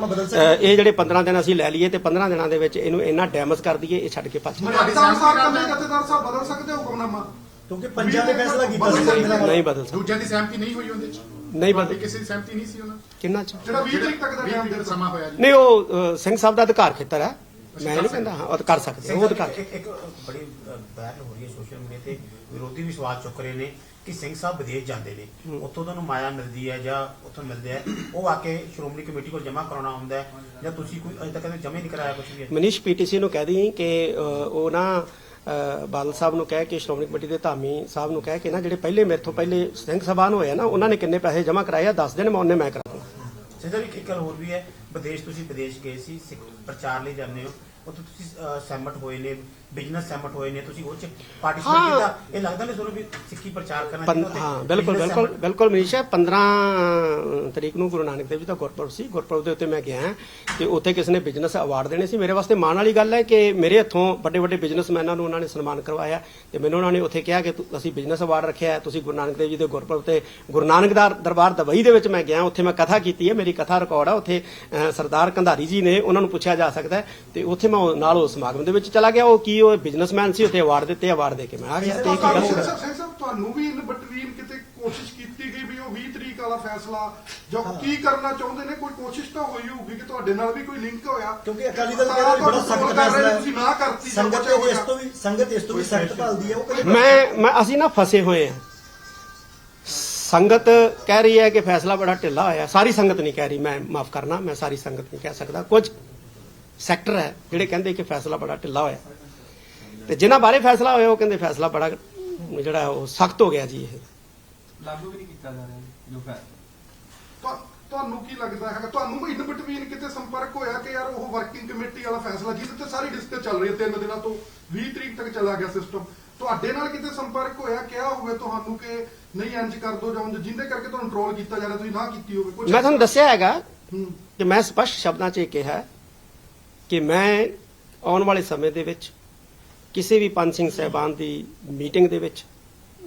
ਇਹ ਜਿਹੜੇ 15 ਦਿਨ ਅਸੀਂ ਲੈ ਲਈਏ ਤੇ 15 ਦਿਨਾਂ ਦੇ ਵਿੱਚ ਇਹਨੂੰ ਇੰਨਾ ਡੈਮੇਜ ਕਰ ਦਈਏ ਇਹ ਛੱਡ ਕੇ ਭੱਜ ਜਾਏ। ਜਥੇਦਾਰ ਸਾਹਿਬ ਕਹਿੰਦੇ ਜਥੇਦਾਰ ਸਾਹਿਬ ਬਦਲ ਸਕਦੇ ਹੋ ਹੁਕਮਨਾਮਾ? ਕਿਉਂਕਿ ਪੰਜਾਂ ਨੇ ਫੈਸਲਾ ਕੀਤਾ ਸੀ। ਨਹੀਂ ਬਦਲ ਸਕਦਾ। ਦੂਜਿਆਂ ਦੀ ਸਹਿਮਤੀ ਨਹੀਂ ਹੋਈ ਉਹਦੇ ਚ। ਨਹੀਂ ਬਦਲ ਕਿਸੇ ਦੀ ਸਹਿਮਤੀ ਨਹੀਂ ਸੀ ਉਹਨਾਂ ਕਿੰਨਾ ਚ? ਜਿਹੜਾ 20 ਤਰੀਕ ਤੱਕ ਦਾ ਟਾਈਮ ਦੇ ਸਮਾਂ ਹੋਇਆ ਜੀ। ਨਹੀਂ ਉਹ ਅ, ਸਿੰਘ ਸਾਹਿਬ ਦਾ ਅਧਿਕਾਰ ਖੇਤਰ ਹੈ। ਮੈਂ ਨਹੀਂ ਕਹਿੰਦਾ ਹਾਂ ਉਹ ਤਾਂ ਕਰ ਸਕਦੇ ਉਹ ਅਧਿਕਾਰ ਇੱਕ ਇੱਕ ਬੜੀ ਵਾਇਰਲ ਹੋ ਰਹੀ ਹੈ ਸੋਸ਼ਲ ਮੀਡੀਆ ਤੇ। ਵਿਰੋਧੀ ਵੀ ਸਵਾਲ ਚੁੱਕ ਰਹੇ ਨੇ ਕਿ ਸਿੰਘ ਸਾਹਿਬ ਵਿਦੇਸ਼ ਜਾਂਦੇ ਨੇ। ਉੱਥੋਂ ਤੁਹਾਨੂੰ ਮਾਇਆ ਮਿਲਦੀ ਹੈ ਜਾਂ ਉੱਥੋਂ ਮਿਲਦੇ ਆ। ਉਹ ਆ ਕੇ ਸ਼੍ਰੋਮਣੀ ਕਮੇਟੀ ਕੋਲ ਜਮ੍ਹਾਂ ਕਰਾਉਣਾ ਹੁੰਦਾ ਹੈ। ਜਾਂ ਤੁਸੀਂ ਕੋਈ ਅਜੇ ਤੱਕ ਜਮ੍ਹਾਂ ਹੀ ਨਹੀਂ ਕਰਾਇਆ ਕੁਝ ਵੀ। ਮਨੀਸ਼ ਪੀਟੀਸੀ ਨੂੰ ਕਹਿ ਦੀ ਕਿ ਅ, ਉਹ ਨਾ ਬਾਦਲ ਸਾਹਿਬ ਨੂੰ ਕਹਿ ਕੇ, ਸ਼੍ਰੋਮਣੀ ਕਮੇਟੀ ਦੇ ਧਾਮੀ ਸਾਹਿਬ ਨੂੰ ਕਹਿ ਕੇ ਨਾ, ਜਿਹੜੇ ਪਹਿਲੇ ਮੇਰੇ ਤੋਂ ਪਹਿਲੇ ਸਿੰਘ ਸਭਾਨ ਹੋਏ ਨਾ, ਉਹਨਾਂ ਨੇ ਕਿੰਨੇ ਪੈਸੇ ਜਮ੍ਹਾਂ ਕਰਾਏ ਆ? ਦੱਸ ਦੇਣ ਮੈਂ ਉਹਨੇ ਮੈਂ ਕਰਾ ਦੂੰਗਾ ਸਿੱਧਾ ਵੀ ਇੱਕ ਗੱਲ ਹੋਰ ਵੀ ਹੈ, ਵਿਦੇਸ਼ ਤੁਸੀਂ ਵਿਦੇਸ਼ ਗਏ ਸੀ, ਸਿੱਖ ਪ੍ਰਚਾਰ ਲਈ ਜਾਂਦੇ ਹੋ, ਉੱਥੇ ਤੁਸੀਂ ਸਹਿਮਤ ਹੋਏ ਨੇ ਬਿਜ਼ਨਸ ਸਹਿਮਤ ਹੋਏ ਨੇ ਤੁਸੀਂ ਉਹ ਚ ਪਾਰਟਿਸਿਪੇਟ ਹਾਂ। ਕੀਤਾ? ਇਹ ਲੱਗਦਾ ਨਹੀਂ ਤੁਹਾਨੂੰ ਵੀ ਸਿੱਖੀ ਪ੍ਰਚਾਰ ਕਰਨਾ ਪੰ- ਹਾਂ ਬਿਲਕੁਲ business ਬਿਲਕੁਲ ਬਿਲਕੁਲ ਮਨੀਸ਼ ਹੈ 15 ਤਰੀਕ ਨੂੰ ਗੁਰੂ ਨਾਨਕ ਦੇਵ ਜੀ ਦਾ ਗੁਰਪੁਰਬ ਸੀ। ਗੁਰਪੁਰਬ ਦੇ ਉੱਤੇ ਮੈਂ ਗਿਆ ਤੇ ਉੱਥੇ ਕਿਸ ਨੇ ਬਿਜ਼ਨਸ ਅਵਾਰਡ ਦੇਣੇ ਸੀ। ਮੇਰੇ ਵਾਸਤੇ ਮਾਣ ਵਾਲੀ ਗੱਲ ਹੈ ਕਿ ਮੇਰੇ ਹੱਥੋਂ ਵੱਡੇ ਵੱਡੇ ਬਿਜ਼ਨਸਮੈਨਾਂ ਨੂੰ ਉਹਨਾਂ ਨੇ ਸਨਮਾਨ ਕਰਵਾਇਆ ਤੇ ਮੈਨੂੰ ਉਹਨਾਂ ਨੇ ਉੱਥੇ ਕਿਹਾ ਕਿ ਤੁ- ਅਸੀਂ ਬਿਜ਼ਨਸ ਅਵਾਰਡ ਰੱਖਿਆ ਹੈ ਤੁਸੀਂ ਗੁਰੂ ਨਾਨਕ ਦੇਵ ਜੀ ਦੇ ਗੁਰਪੁਰਬ ਤੇ ਗੁਰੂ ਨਾਨਕ ਦਾ ਦਰਬਾਰ ਦਵਈ ਦੇ ਵਿੱਚ ਮੈਂ ਗਿਆ ਉੱਥੇ ਮੈਂ ਕਥਾ ਕੀਤੀ ਹੈ ਮੇਰੀ ਕਥਾ ਰਿਕਾਰਡ ਆ। ਉੱਥੇ ਸਰਦਾਰ ਕੰਧਾਰੀ ਜੀ ਨੇ ਉਹਨਾਂ ਨੂੰ ਪੁੱਛਿਆ ਜਾ ਸਕਦਾ ਹੈ ਤੇ ਉੱਥੇ ਮੈਂ ਉਹ- ਨਾਲ ਉਸ ਸਮਾਗਮ ਦੇ ਵਿੱਚ ਚਲਾ ਗਿਆ। ਉਹ ਕੀ ਉਹ ਬਿਜ਼ਨਸਮੈਨ ਸੀ ਉੱਥੇ ਅਵਾਰਡ ਦਿੱਤੇ ਅਵਾਰਡ ਦੇ ਕੇ ਮੈਂ ਆ ਗਿਆ। ਤੇ ਇਹ ਕੀ ਗੱਲ ਸਿੰਘ ਹੈ ਸਾਹਿਬ ਸਿੰਘ ਸਾਹਿਬ ਤੁਹਾਨੂੰ ਵੀ ਇਨ ਬਿਟਵੀਨ ਕਿਤੇ ਕੋਸ਼ਿਸ਼ ਕੀਤੀ ਗਈ ਵੀ ਉਹ 20 ਤਰੀਕ ਵਾਲਾ ਫੈਸਲਾ ਜੋ ਕੀ ਕਰਨਾ ਚਾਹੁੰਦੇ ਨੇ ਕੋਈ ਕੋਸ਼ਿਸ਼ ਤਾਂ ਹੋਈ ਹੋਊਗੀ ਕਿ ਤੁਹਾਡੇ ਨਾਲ ਵੀ ਕੋਈ ਲਿੰਕ ਹੋਇਆ। ਕਿਉਂਕਿ ਅਕਾਲੀ ਦਲ ਕਹਿੰਦਾ ਵੀ ਬੜਾ ਸਖਤ ਕਰ ਰਹੇ ਫੈਸਲਾ ਨੇ, ਤੁਸੀਂ ਨਾ ਕਰਤੀ ਜਾਂ ਸੰਗਤ ਕੁਛ ਇਸ ਤੋਂ ਵੀ ਸੰਗਤ ਇਸ ਤੋਂ ਵੀ ਸਖਤ ਭਾਲਦੀ ਹੈ ਉਹ ਕਹਿੰਦੇ ਮੈਂ ਮੈਂ ਅਸੀਂ ਨਾ ਫਸੇ ਹੋਏ ਆ ਸੰਗਤ ਕਹਿ ਰਹੀ ਹੈ ਕਿ ਫੈਸਲਾ ਬੜਾ ਢਿੱਲਾ ਹੋਇਆ। ਸਾਰੀ ਸੰਗਤ ਨਹੀਂ ਕਹਿ ਰਹੀ ਮੈਂ ਮਾਫ ਕਰਨਾ ਮੈਂ ਸਾਰੀ ਸੰਗਤ ਨਹੀਂ ਕਹਿ ਸਕਦਾ। ਕੁਝ ਸੈਕਟਰ ਹੈ ਜਿਹੜੇ ਕਹਿੰਦੇ ਕਿ ਫੈਸਲਾ ਬੜਾ ਢਿੱਲਾ ਹੋਇਆ। ਤੇ ਜਿਨ੍ਹਾਂ ਬਾਰੇ ਫੈਸਲਾ ਹੋਇਆ ਉਹ ਕਹਿੰਦੇ ਫੈਸਲਾ ਬੜਾ ਜਿਹੜਾ ਉਹ ਸਖਤ ਹੋ ਗਿਆ ਜੀ ਇਹ। ਲਾਗੂ ਵੀ ਨਹੀਂ ਕੀਤਾ ਜਾ ਰਿਹਾ ਜੀ, ਜੋ ਫੈਸਲਾ ਤੁਹਾ- ਤੁਹਾਨੂੰ ਕੀ ਲੱਗਦਾ ਹੈਗਾ? ਤੁਹਾਨੂੰ ਇਨ ਬਿਟਵੀਨ ਕਿਤੇ ਸੰਪਰਕ ਹੋਇਆ ਕਿ ਯਾਰ ਉਹ ਵਰਕਿੰਗ ਕਮੇਟੀ ਵਾਲਾ ਫੈਸਲਾ ਜਿਹਦੇ ਤੇ ਸਾਰੀ ਡਿਸਕਸ ਚੱਲ ਰਹੀ ਹੈ ਤਿੰਨ ਦਿਨਾਂ ਤੋਂ 20 ਤਰੀਕ ਤੱਕ ਚਲਾ ਗਿਆ ਸਿਸਟਮ ਤੁਹਾਡੇ ਨਾਲ ਕਿਤੇ ਸੰਪਰਕ ਹੋਇਆ ਕਿਹਾ ਹੋਵੇ ਤੁਹਾਨੂੰ ਕਿ ਨਹੀਂ ਇੰਜ ਕਰ ਦੋ ਜਾਂ ਜਿਹਦੇ ਕਰਕੇ ਤੁਹਾਨੂੰ ਕੰਟਰੋਲ ਕੀਤਾ ਜਾ ਰਿਹਾ ਤੁਸੀਂ ਨਾ ਕੀਤੀ ਹੋਵੇ ਕੁਛ ਮੈਂ ਤੁਹਾਨੂੰ ਦੱਸਿਆ ਹੈਗਾ। ਕਿ ਮੈਂ ਸਪਸ਼ਟ ਸ਼ਬਦਾਂ 'ਚ ਇਹ ਕਿਹਾ ਕਿ ਮੈਂ ਆਉਣ ਵਾਲੇ ਸਮੇਂ ਦੇ ਵਿੱਚ ਕਿਸੇ ਵੀ ਪੰਜ ਸਿੰਘ ਸਹਿਬਾਨ ਦੀ ਮੀਟਿੰਗ ਦੇ ਵਿੱਚ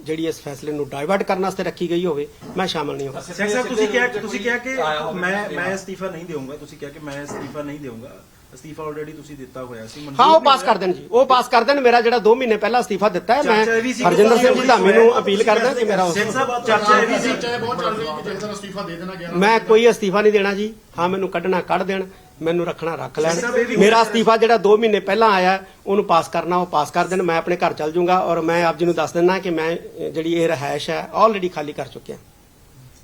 ਜਿਹੜੀ ਇਸ ਫੈਸਲੇ ਨੂੰ ਡਾਇਵਰਟ ਕਰਨ ਵਾਸਤੇ ਰੱਖੀ ਗਈ ਹੋਵੇ ਮੈਂ ਸ਼ਾਮਲ ਨਹੀਂ ਹੋਵਾਂ। ਸਿੰਘ ਸਾਹਿਬ ਤੁਸੀਂ ਕਿਹਾ ਤੁਸੀਂ ਕਿਹਾ ਕਿ ਮੈਂ ਮੈਂ ਅਸਤੀਫਾ ਨਹੀਂ ਦੇਵਾਂਗਾ ਤੁਸੀਂ ਕਿਹਾ ਕਿ ਮੈਂ ਅਸਤੀਫਾ ਨਹੀਂ ਦੇਵਾਂਗਾ ਅਸਤੀਫਾ ਆਲਰੇਡੀ ਤੁਸੀਂ ਦਿੱਤਾ ਹੋਇਆ ਸੀ ਮਨਜ਼ੂਰ ਹਾਂ ਉਹ ਪਾਸ। ਕਰ ਦੇਣ ਜੀ। ਉਹ ਪਾਸ ਕਰ ਦੇਣ ਮੇਰਾ ਜਿਹੜਾ 2 ਮਹੀਨੇ ਪਹਿਲਾਂ ਅਸਤੀਫਾ ਦਿੱਤਾ ਹੈ ਮੈਂ ਹਰਜਿੰਦਰ ਸਿੰਘ ਜੀ ਧਾਮੀ ਨੂੰ ਅਪੀਲ ਕਰਦਾ ਕਿ ਮੇਰਾ ਸਿੰਘ ਸਾਹਿਬ ਚਰਚਾ ਇਹ ਵੀ ਸੀ। ਇਹ ਬਹੁਤ ਚੱਲ ਰਹੀ ਹੈ ਕਿ ਜੈਸਾ ਅਸਤੀਫਾ ਦੇ ਦੇਣਾ ਗਿਆ ਮੈਂ ਕੋਈ ਅਸਤੀਫਾ ਨਹੀਂ ਦੇਣਾ ਜੀ। ਹਾਂ ਮੈਨੂੰ ਕੱਢਣਾ ਕੱਢ ਦੇਣ। ਮੈਨੂੰ ਰੱਖਣਾ ਰੱਖ ਲੈਣ। ਮੇਰਾ ਅਸਤੀਫਾ ਜਿਹੜਾ 2 ਮਹੀਨੇ ਪਹਿਲਾਂ ਆਇਆ ਉਹਨੂੰ ਪਾਸ ਕਰਨਾ ਉਹ ਪਾਸ ਕਰ ਦੇਣ। ਮੈਂ ਆਪਣੇ ਘਰ ਚੱਲ ਜਾਊਂਗਾ ਔਰ ਮੈਂ ਆਪ ਜੀ ਨੂੰ ਦੱਸ ਦਿੰਦਾ ਕਿ ਮੈਂ ਜਿਹੜੀ ਇਹ ਰਹਿائش ਹੈ ਆਲਰੇਡੀ ਖਾਲੀ ਕਰ ਚੁੱਕਿਆ।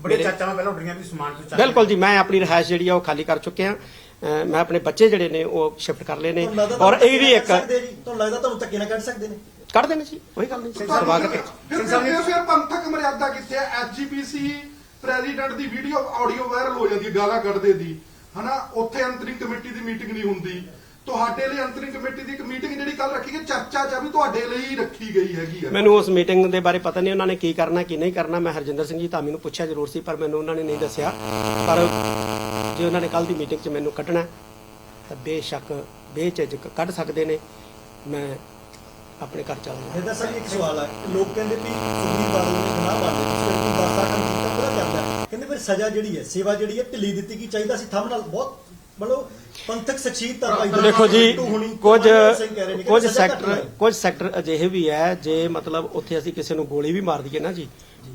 ਬੜੇ ਚਾਚਾ ਪਹਿਲਾਂ ਉੱਡੀਆਂ ਵੀ ਸਮਾਨ ਤੋਂ ਚਾਚਾ ਬਿਲਕੁਲ ਜੀ ਮੈਂ ਆਪਣੀ ਰਹਿائش ਜਿਹੜੀ ਆ ਉਹ ਖਾਲੀ ਕਰ ਚੁੱਕਿਆ। ਮੈਂ ਆਪਣੇ ਬੱਚੇ ਜਿਹੜੇ ਨੇ ਉਹ ਸ਼ਿਫਟ ਕਰ ਲਏ ਨੇ। ਔਰ ਇਹ ਵੀ ਇੱਕ ਤੁਹਾਨੂੰ ਲੱਗਦਾ ਤੁਹਾਨੂੰ ਧੱਕੇ ਨਾਲ ਕੱਢ ਸਕਦੇ ਨੇ? ਕੱਢ ਦੇਣੇ ਸੀ ਕੋਈ ਗੱਲ ਨਹੀਂ ਸਵਾਗਤ ਹੈ ਫਿਰ ਪੰਥਕ ਮਰਿਆਦਾ ਕਿੱਥੇ ਐ ਐਸਜੀਪੀਸੀ ਪ੍ਰੈਜ਼ੀਡੈਂਟ ਦੀ ਵੀਡੀਓ ਆਡੀਓ ਵਾਇਰਲ ਹੋ ਜਾਂਦੀ ਗਾਲਾਂ ਕੱਢਦੇ ਦੀ। ਹਨਾ? ਉੱਥੇ ਅੰਤਰਿੰਗ ਕਮੇਟੀ ਦੀ ਮੀਟਿੰਗ ਨਹੀਂ ਹੁੰਦੀ। ਤੁਹਾਡੇ ਲਈ ਅੰਤਰਿੰਗ ਕਮੇਟੀ ਦੀ ਇੱਕ ਮੀਟਿੰਗ ਜਿਹੜੀ ਕੱਲ ਰੱਖੀ ਗਈ ਚਰਚਾ ਚ ਆ ਵੀ ਤੁਹਾਡੇ ਲਈ ਹੀ ਰੱਖੀ ਗਈ ਹੈਗੀ ਆ। ਮੈਨੂੰ ਉਸ ਮੀਟਿੰਗ ਦੇ ਬਾਰੇ ਪਤਾ ਨਹੀਂ ਉਹਨਾਂ ਨੇ ਕੀ ਕਰਨਾ ਕੀ ਨਹੀਂ ਕਰਨਾ। ਮੈਂ ਹਰਜਿੰਦਰ ਸਿੰਘ ਜੀ ਧਾਮੀ ਨੂੰ ਪੁੱਛਿਆ ਜ਼ਰੂਰ ਸੀ ਪਰ ਮੈਨੂੰ ਉਹਨਾਂ ਨੇ ਨਹੀਂ ਦੱਸਿਆ। ਪਰ ਜੇ ਉਹਨਾਂ ਨੇ ਕੱਲ ਦੀ ਮੀਟਿੰਗ 'ਚ ਮੈਨੂੰ ਕੱਢਣਾ ਤਾਂ ਬੇਸ਼ੱਕ ਬੇਝਿਜਕ ਕੱਢ ਸਕਦੇ ਨੇ। ਮੈਂ ਆਪਣੇ ਘਰ ਚੱਲਣਾ ਇਹਦਾ ਸਰ ਇੱਕ ਸਵਾਲ ਹੈ ਲੋਕ ਕਹਿੰਦੇ ਵੀ ਸੁਖਬੀਰ ਬਾਦਲ ਨੇ ਗੁਨਾਹ ਮੰਨਦੇ ਤੁਸੀਂ ਕੋਈ ਦਾਸਾ ਕੰਮ ਕੀਤਾ ਪੂਰਾ ਕਰਦਾ ਹੈ। ਕਹਿੰਦੇ ਫਿਰ ਸਜ਼ਾ ਜਿਹੜੀ ਹੈ ਸੇਵਾ ਜਿਹੜੀ ਹੈ ਢਿੱਲੀ ਦਿੱਤੀ ਕੀ ਚਾਹੀਦਾ ਸੀ। ਥੰਮ ਨਾਲ ਬਹੁਤ ਮਤਲਬ ਪੰਥਕ ਸ਼ਖਸੀਅਤ ਤਾਂ ਭਾਈ ਦੇਖੋ ਜੀ ਕੁਝ ਕੁਝ ਸੈਕਟਰ। ਕੁਝ ਸੈਕਟਰ ਅਜਿਹੇ ਵੀ ਹੈ ਜੇ ਮਤਲਬ ਉੱਥੇ ਅਸੀਂ ਕਿਸੇ ਨੂੰ ਗੋਲੀ ਵੀ ਮਾਰ ਦਈਏ ਨਾ ਜੀ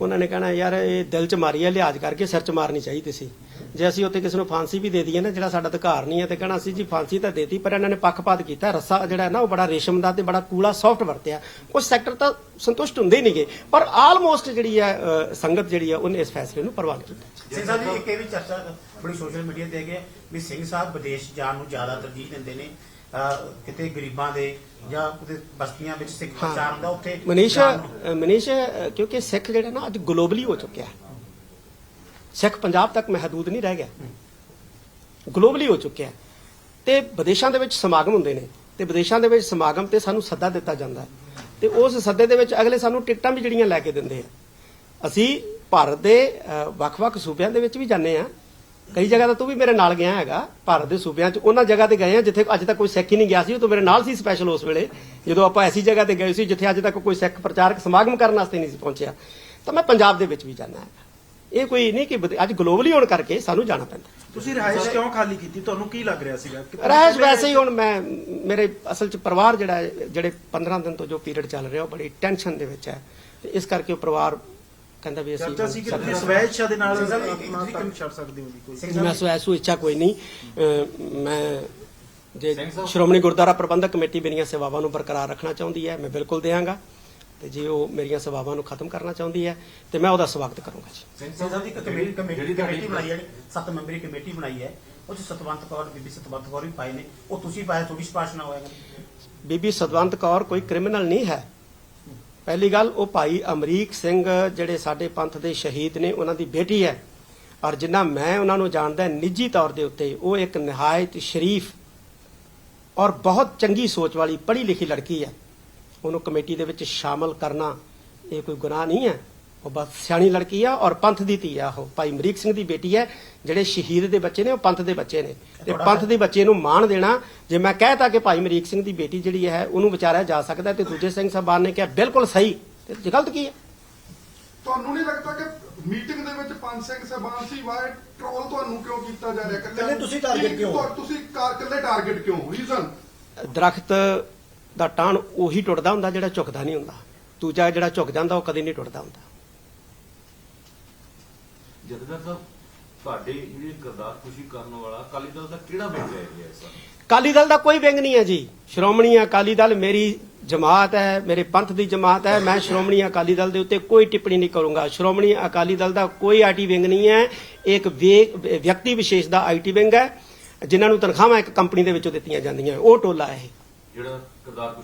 ਉਹਨਾਂ ਨੇ ਕਹਿਣਾ ਯਾਰ ਇਹ ਦਿਲ 'ਚ ਮਾਰੀ ਹੈ ਲਿਹਾਜ਼ ਕਰਕੇ ਸਿਰ 'ਚ ਮਾਰਨੀ ਚਾਹੀਦੀ ਸੀ। ਜੇ ਅਸੀਂ ਉੱਥੇ ਕਿਸੇ ਨੂੰ ਫਾਂਸੀ ਵੀ ਦੇ ਦਈਏ ਨਾ ਜਿਹੜਾ ਸਾਡਾ ਅਧਿਕਾਰ ਨਹੀਂ ਹੈ ਤੇ ਕਹਿਣਾ ਸੀ ਜੀ ਫਾਂਸੀ ਤਾਂ ਦੇਤੀ ਪਰ ਇਹਨਾਂ ਨੇ ਪੱਖਪਾਤ ਕੀਤਾ। ਰੱਸਾ ਜਿਹੜਾ ਹੈ ਨਾ ਉਹ ਬੜਾ ਰੇਸ਼ਮ ਦਾ ਤੇ ਬੜਾ ਕੂਲਾ ਸੌਫਟ ਵਰਤਿਆ। ਕੁਝ ਸੈਕਟਰ ਤਾਂ ਸੰਤੁਸ਼ਟ ਹੁੰਦੇ ਨਹੀਂਗੇ ਪਰ ਆਲਮੋਸਟ ਜਿਹੜੀ ਹੈ ਸੰਗਤ ਜਿਹੜੀ ਹੈ ਉਹਨੇ ਇਸ ਫੈਸਲੇ ਨੂੰ ਪ੍ਰਵਾਨ ਕੀਤਾ। ਸਿੰਘ ਸਾਹਿਬ ਜੀ ਇੱਕ ਇਹ ਵੀ ਚਰਚਾ ਬੜੀ ਸੋਸ਼ਲ ਮੀਡੀਆ ਤੇ ਹੈਗੇ ਵੀ ਸਿੰਘ ਸਾਹਿਬ ਵਿਦੇਸ਼ ਜਾਣ ਨੂੰ ਜ਼ਿਆਦਾ ਤਰਜੀਹ ਦਿੰਦੇ ਨੇ। ਕਿਤੇ ਗਰੀਬਾਂ ਦੇ ਜਾਂ ਕਿਤੇ ਬਸਤੀਆਂ ਵਿੱਚ ਸਿੱਖ ਪ੍ਰਚਾਰ ਹੁੰਦਾ ਉੱਥੇ ਮਨੀਸ਼ ਮਨੀਸ਼ ਕਿਉਂਕਿ ਸਿੱਖ ਜਿਹੜਾ ਨਾ ਅੱਜ ਗਲੋਬਲੀ ਹੋ ਚੁੱਕਿਆ ਹੈ। ਸਿੱਖ ਪੰਜਾਬ ਤੱਕ ਮਹਦੂਦ ਨਹੀਂ ਰਹਿ ਗਿਆ। ਗਲੋਬਲੀ ਹੋ ਚੁੱਕਿਆ ਹੈ। ਤੇ ਵਿਦੇਸ਼ਾਂ ਦੇ ਵਿੱਚ ਸਮਾਗਮ ਹੁੰਦੇ ਨੇ। ਤੇ ਵਿਦੇਸ਼ਾਂ ਦੇ ਵਿੱਚ ਸਮਾਗਮ ਤੇ ਸਾਨੂੰ ਸੱਦਾ ਦਿੱਤਾ ਜਾਂਦਾ ਹੈ। ਤੇ ਉਸ ਸੱਦੇ ਦੇ ਵਿੱਚ ਅਗਲੇ ਸਾਨੂੰ ਟਿਕਟਾਂ ਵੀ ਜਿਹੜੀਆਂ ਲੈ ਕੇ ਦਿੰਦੇ ਆ। ਅਸੀਂ ਭਾਰਤ ਦੇ ਵੱਖ-ਵੱਖ ਸੂਬਿਆਂ ਦੇ ਵਿੱਚ ਵੀ ਜਾਂਦੇ ਆ ਕਈ ਜਗ੍ਹਾ ਤਾਂ ਤੂੰ ਵੀ ਮੇਰੇ ਨਾਲ ਗਿਆ ਹੈਗਾ। ਭਾਰਤ ਦੇ ਸੂਬਿਆਂ 'ਚ ਉਹਨਾਂ ਜਗ੍ਹਾ ਤੇ ਗਏ ਆ ਜਿੱਥੇ ਅੱਜ ਤੱਕ ਕੋਈ ਸਿੱਖ ਹੀ ਨਹੀਂ ਗਿਆ ਸੀ। ਉਹ ਤੂੰ ਮੇਰੇ ਨਾਲ ਸੀ ਸਪੈਸ਼ਲ ਉਸ ਵੇਲੇ। ਜਦੋਂ ਆਪਾਂ ਐਸੀ ਜਗ੍ਹਾ ਤੇ ਗਏ ਸੀ ਜਿੱਥੇ ਅੱਜ ਤੱਕ ਕੋਈ ਸਿੱਖ ਪ੍ਰਚਾਰਕ ਸਮਾਗਮ ਕਰਨ ਵਾਸਤੇ ਨਹੀਂ ਸੀ ਪਹੁੰਚਿਆ। ਤਾਂ ਮੈਂ ਪੰਜਾਬ ਦੇ ਵਿੱਚ ਵੀ ਜਾਣਾ ਹੈ ਇਹ ਕੋਈ ਨਹੀਂ ਕਿ ਅੱਜ ਗਲੋਬਲੀ ਹੋਣ ਕਰਕੇ ਸਾਨੂੰ ਜਾਣਾ ਪੈਂਦਾ। ਤੁਸੀਂ ਰਿਹਾਇਸ਼ ਕਿਉਂ ਖਾਲੀ ਕੀਤੀ? ਤੁਹਾਨੂੰ ਕੀ ਲੱਗ ਰਿਹਾ ਸੀਗਾ? ਰਹਿਸ਼ ਵੈਸੇ ਹੀ ਹੁਣ ਮੈਂ ਮੇਰੇ ਅਸਲ 'ਚ ਪਰਿਵਾਰ ਜਿਹੜਾ ਹੈ, ਜਿਹੜੇ 15 ਦਿਨ ਤੋਂ ਜੋ ਪੀਰੀਅਡ ਚੱਲ ਰਿਹਾ ਉਹ ਬੜੀ ਟੈਨਸ਼ਨ ਦੇ ਵਿੱਚ ਹੈ। ਤੇ ਇਸ ਕਰਕੇ ਉਹ ਪਰਿਵਾਰ ਕਹਿੰਦਾ ਵੀ ਅਸੀਂ ਚਰਚਾ ਸੀ ਕਿ ਤੁਸੀਂ ਸਵੈ ਇੱਛਾ ਦੇ ਨਾਲ ਕੰਮ ਛੱਡ ਸਕਦੇ ਹੋ ਜੀ ਕੋਈ। ਮੈਂ ਸਾਹਿਬ ਸੋ ਇੱਛਾ ਕੋਈ ਨਹੀਂ। ਮੈਂ ਜੇ ਸ਼੍ਰੋਮਣੀ ਗੁਰਦੁਆਰਾ ਪ੍ਰਬੰਧਕ ਕਮੇਟੀ ਮੇਰੀਆਂ ਸੇਵਾਵਾਂ ਨੂੰ ਬਰਕਰਾਰ ਰੱਖਣਾ ਚਾਹੁੰਦੀ ਹੈ ਮੈਂ ਬਿਲਕੁਲ ਦੇਵਾਂਗਾ। ਤੇ ਜੇ ਉਹ ਮੇਰੀਆਂ ਸੇਵਾਵਾਂ ਨੂੰ ਖਤਮ ਕਰਨਾ ਚਾਹੁੰਦੀ ਹੈ ਤੇ ਮੈਂ ਉਹਦਾ ਸਵਾਗਤ ਕਰੂੰਗਾ ਜੀ। ਸਿੰਘ ਸਾਹਿਬ ਦੀ ਇੱਕ ਕਮੇਟੀ ਕਮੇਟੀ ਜਿਹੜੀ ਤੁਹਾਡੀ ਕਮੇਟੀ ਬਣਾਈ ਹੈ ਸੱਤ ਮੈਂਬਰੀ ਕਮੇਟੀ ਬਣਾਈ ਹੈ ਉਹ ਚ ਸਤਵੰਤ ਕੌਰ ਬੀਬੀ ਸਤਵੰਤ ਕੌਰ ਵੀ ਪਾਏ ਨੇ। ਉਹ ਤੁਸੀਂ ਪਾਇਆ ਤੁਹਾਡੀ ਸਿਫਾਰਿਸ਼ ਨਾ ਹੋਏਗਾ ਬੀਬੀ ਸਤਵੰਤ ਕੌਰ ਕੋਈ ਕ੍ਰਿਮੀਨਲ ਨਹੀਂ ਹੈ। ਪਹਿਲੀ ਗੱਲ ਉਹ ਭਾਈ ਅਮਰੀਕ ਸਿੰਘ ਜਿਹੜੇ ਸਾਡੇ ਪੰਥ ਦੇ ਸ਼ਹੀਦ ਨੇ ਉਹਨਾਂ ਦੀ ਬੇਟੀ ਹੈ। ਔਰ ਜਿੰਨਾ ਮੈਂ ਉਹਨਾਂ ਨੂੰ ਜਾਣਦਾ ਨਿੱਜੀ ਤੌਰ ਦੇ ਉੱਤੇ ਉਹ ਇੱਕ ਨਿਹਾਇਤ ਸ਼ਰੀਫ ਔਰ ਬਹੁਤ ਚੰਗੀ ਸੋਚ ਵਾਲੀ ਪੜ੍ਹੀ ਲਿਖੀ ਲੜਕੀ ਹੈ। ਉਹਨੂੰ ਕਮੇਟੀ ਦੇ ਵਿੱਚ ਸ਼ਾਮਲ ਕਰਨਾ ਇਹ ਕੋਈ ਗੁਨਾਹ ਨਹੀਂ ਹੈ। ਉਹ ਬਸ ਸਿਆਣੀ ਲੜਕੀ ਆ ਔਰ ਪੰਥ ਦੀ ਧੀ ਆ ਉਹ। ਭਾਈ ਅਮਰੀਕ ਸਿੰਘ ਦੀ ਬੇਟੀ ਹੈ ਜਿਹੜੇ ਸ਼ਹੀਦ ਦੇ ਬੱਚੇ ਨੇ ਉਹ ਪੰਥ ਦੇ ਬੱਚੇ ਨੇ। ਤੇ ਪੰਥ ਦੇ ਬੱਚੇ ਨੂੰ ਮਾਣ ਦੇਣਾ ਜੇ ਮੈਂ ਕਹਿਤਾ ਕਿ ਭਾਈ ਅਮਰੀਕ ਸਿੰਘ ਦੀ ਬੇਟੀ ਜਿਹੜੀ ਹੈ ਉਹਨੂੰ ਵਿਚਾਰਿਆ ਜਾ ਸਕਦਾ ਤੇ ਦੂਜੇ ਸਿੰਘ ਸਾਹਿਬਾਨ ਨੇ ਕਿਹਾ ਬਿਲਕੁਲ ਸਹੀ। ਤੇ ਗਲਤ ਕੀ ਹੈ? ਤੁਹਾਨੂੰ ਨਹੀਂ ਲੱਗਦਾ ਕਿ ਮੀਟਿੰਗ ਦੇ ਵਿੱਚ ਪੰਜ ਸਿੰਘ ਸਹਿਬਾਨ ਸੀ? ਵਾਏ ਟ੍ਰੋਲ ਤੁਹਾਨੂੰ ਕਿਉਂ ਕੀਤਾ ਜਾ ਰਿਹਾ? ਇਕੱਲੇ ਤੁਸੀਂ target ਕਿਉਂ? ਤੁਸੀਂ ਕਾਰ ਇਕੱਲੇ ਟਾਰਗੇਟ ਕਿਉਂ ਰੀਜ਼ਨ ਦਰਖਤ ਦਾ ਟਾਣ ਉਹੀ ਟੁੱਟਦਾ ਹੁੰਦਾ ਜਿਹੜਾ ਝੁਕਦਾ ਨਹੀਂ ਹੁੰਦਾ। ਦੂਜਾ ਜਿਹੜਾ ਝੁਕ ਜਾਂਦਾ ਉਹ ਕਦੇ ਨਹੀਂ ਟੁੱਟਦਾ ਹੁੰਦਾ। ਜਥੇਦਾਰ ਸਾਹਿਬ ਤੁਹਾਡੇ ਜਿਹੜੇ ਕਿਰਦਾਰ ਖੁਸ਼ੀ ਕਰਨ ਵਾਲਾ ਅਕਾਲੀ ਦਲ ਦਾ ਕਿਹੜਾ ਵਿੰਗ ਹੈ ਇਹ ਐਸਾ? ਅਕਾਲੀ ਦਲ ਦਾ ਕੋਈ ਵਿੰਗ ਨਹੀਂ ਹੈ ਜੀ। ਸ਼੍ਰੋਮਣੀ ਅਕਾਲੀ ਦਲ ਮੇਰੀ ਜਮਾਤ ਹੈ ਮੇਰੇ ਪੰਥ ਦੀ ਜਮਾਤ ਹੈ ਮੈਂ ਸ਼੍ਰੋਮਣੀ ਅਕਾਲੀ ਦਲ ਦੇ ਉੱਤੇ ਕੋਈ ਟਿੱਪਣੀ ਨਹੀਂ ਕਰੂੰਗਾ। ਸ਼੍ਰੋਮਣੀ ਅਕਾਲੀ ਦਲ ਦਾ ਕੋਈ ਆਈਟੀ ਵਿੰਗ ਨਹੀਂ ਹੈ। ਇੱਕ ਵਿਅਕਤੀ ਵਿਸ਼ੇਸ਼ ਦਾ ਆਈਟੀ ਵਿੰਗ ਹੈ ਜਿਨ੍ਹਾਂ ਨੂੰ ਤਨਖਾਹਾਂ ਇੱਕ ਕੰਪਨੀ ਦੇ ਵਿੱਚੋਂ ਦਿੱਤੀਆਂ ਜਾਂਦੀਆਂ। ਉਹ ਟੋਲਾ ਹੈ ਜਿਹੜਾ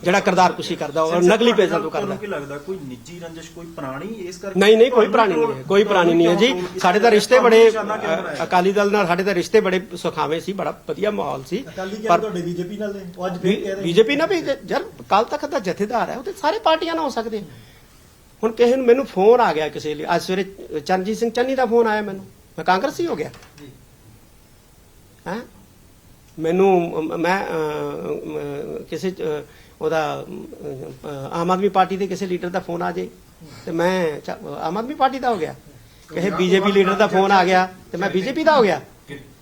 ਜਿਹੜਾ ਕਰਦਾਰ ਕੁਸ਼ੀ ਕਰਦਾ ਔਰ ਨਕਲੀ ਪੇਜਾਂ ਤੋਂ ਕਰਦਾ। ਤੁਹਾਨੂੰ ਕੀ ਲੱਗਦਾ? ਕੋਈ ਨਿੱਜੀ ਰੰਜਿਸ਼ ਕੋਈ ਪੁਰਾਣੀ? ਇਸ ਕਰਕੇ ਨਹੀਂ ਨਹੀਂ ਕੋਈ ਪੁਰਾਣੀ ਨਹੀਂ ਹੈ ਕੋਈ ਪੁਰਾਣੀ ਨਹੀਂ ਹੈ ਜੀ। ਸਾਡੇ ਤਾਂ ਰਿਸ਼ਤੇ ਬੜੇ ਅਕਾਲੀ ਦਲ ਨਾਲ ਸਾਡੇ ਤਾਂ ਰਿਸ਼ਤੇ ਬੜੇ ਸੁਖਾਵੇਂ ਸੀ ਬੜਾ ਵਧੀਆ ਮਾਹੌਲ ਸੀ। ਪਰ ਤੁਹਾਡੇ ਬੀਜੇਪੀ ਨਾਲ ਨੇ। ਉਹ ਅੱਜ ਫਿਰ ਕਹਿ ਰਹੇ ਬੀਜੇਪੀ ਨਾ। ਵੀ ਜਦ ਕੱਲ ਤੱਕ ਦਾ ਜਥੇਦਾਰ ਹੈ ਉਹ ਤੇ ਸਾਰੇ ਪਾਰਟੀਆਂ ਨਾਲ ਹੋ ਸਕਦੇ ਆ। ਹੁਣ ਕਿਸੇ ਨੂੰ ਮੈਨੂੰ ਫੋਨ ਆ ਗਿਆ ਕਿਸੇ ਲਈ। ਅੱਜ ਸਵੇਰੇ ਚਰਨਜੀਤ ਸਿੰਘ ਚੰਨੀ ਦਾ ਫੋਨ ਆਇਆ ਮੈਨੂੰ। ਮੈਂ ਕਾਂਗਰਸੀ ਹੋ ਗਿਆ। ਹੈ? ਮੈਨੂੰ ਮੈਂ ਕਿਸੇ ਉਹਦਾ ਆਮ ਆਦਮੀ ਪਾਰਟੀ ਦੇ ਕਿਸੇ ਲੀਡਰ ਦਾ ਫੋਨ ਆ ਜੇ ਤੇ ਮੈਂ ਆਮ ਆਦਮੀ ਪਾਰਟੀ ਦਾ ਹੋ ਗਿਆ। ਕਿਸੇ ਬੀਜੇਪੀ ਲੀਡਰ ਦਾ ਫੋਨ ਆ ਗਿਆ ਤੇ ਮੈਂ ਬੀਜੇਪੀ ਦਾ ਹੋ ਗਿਆ।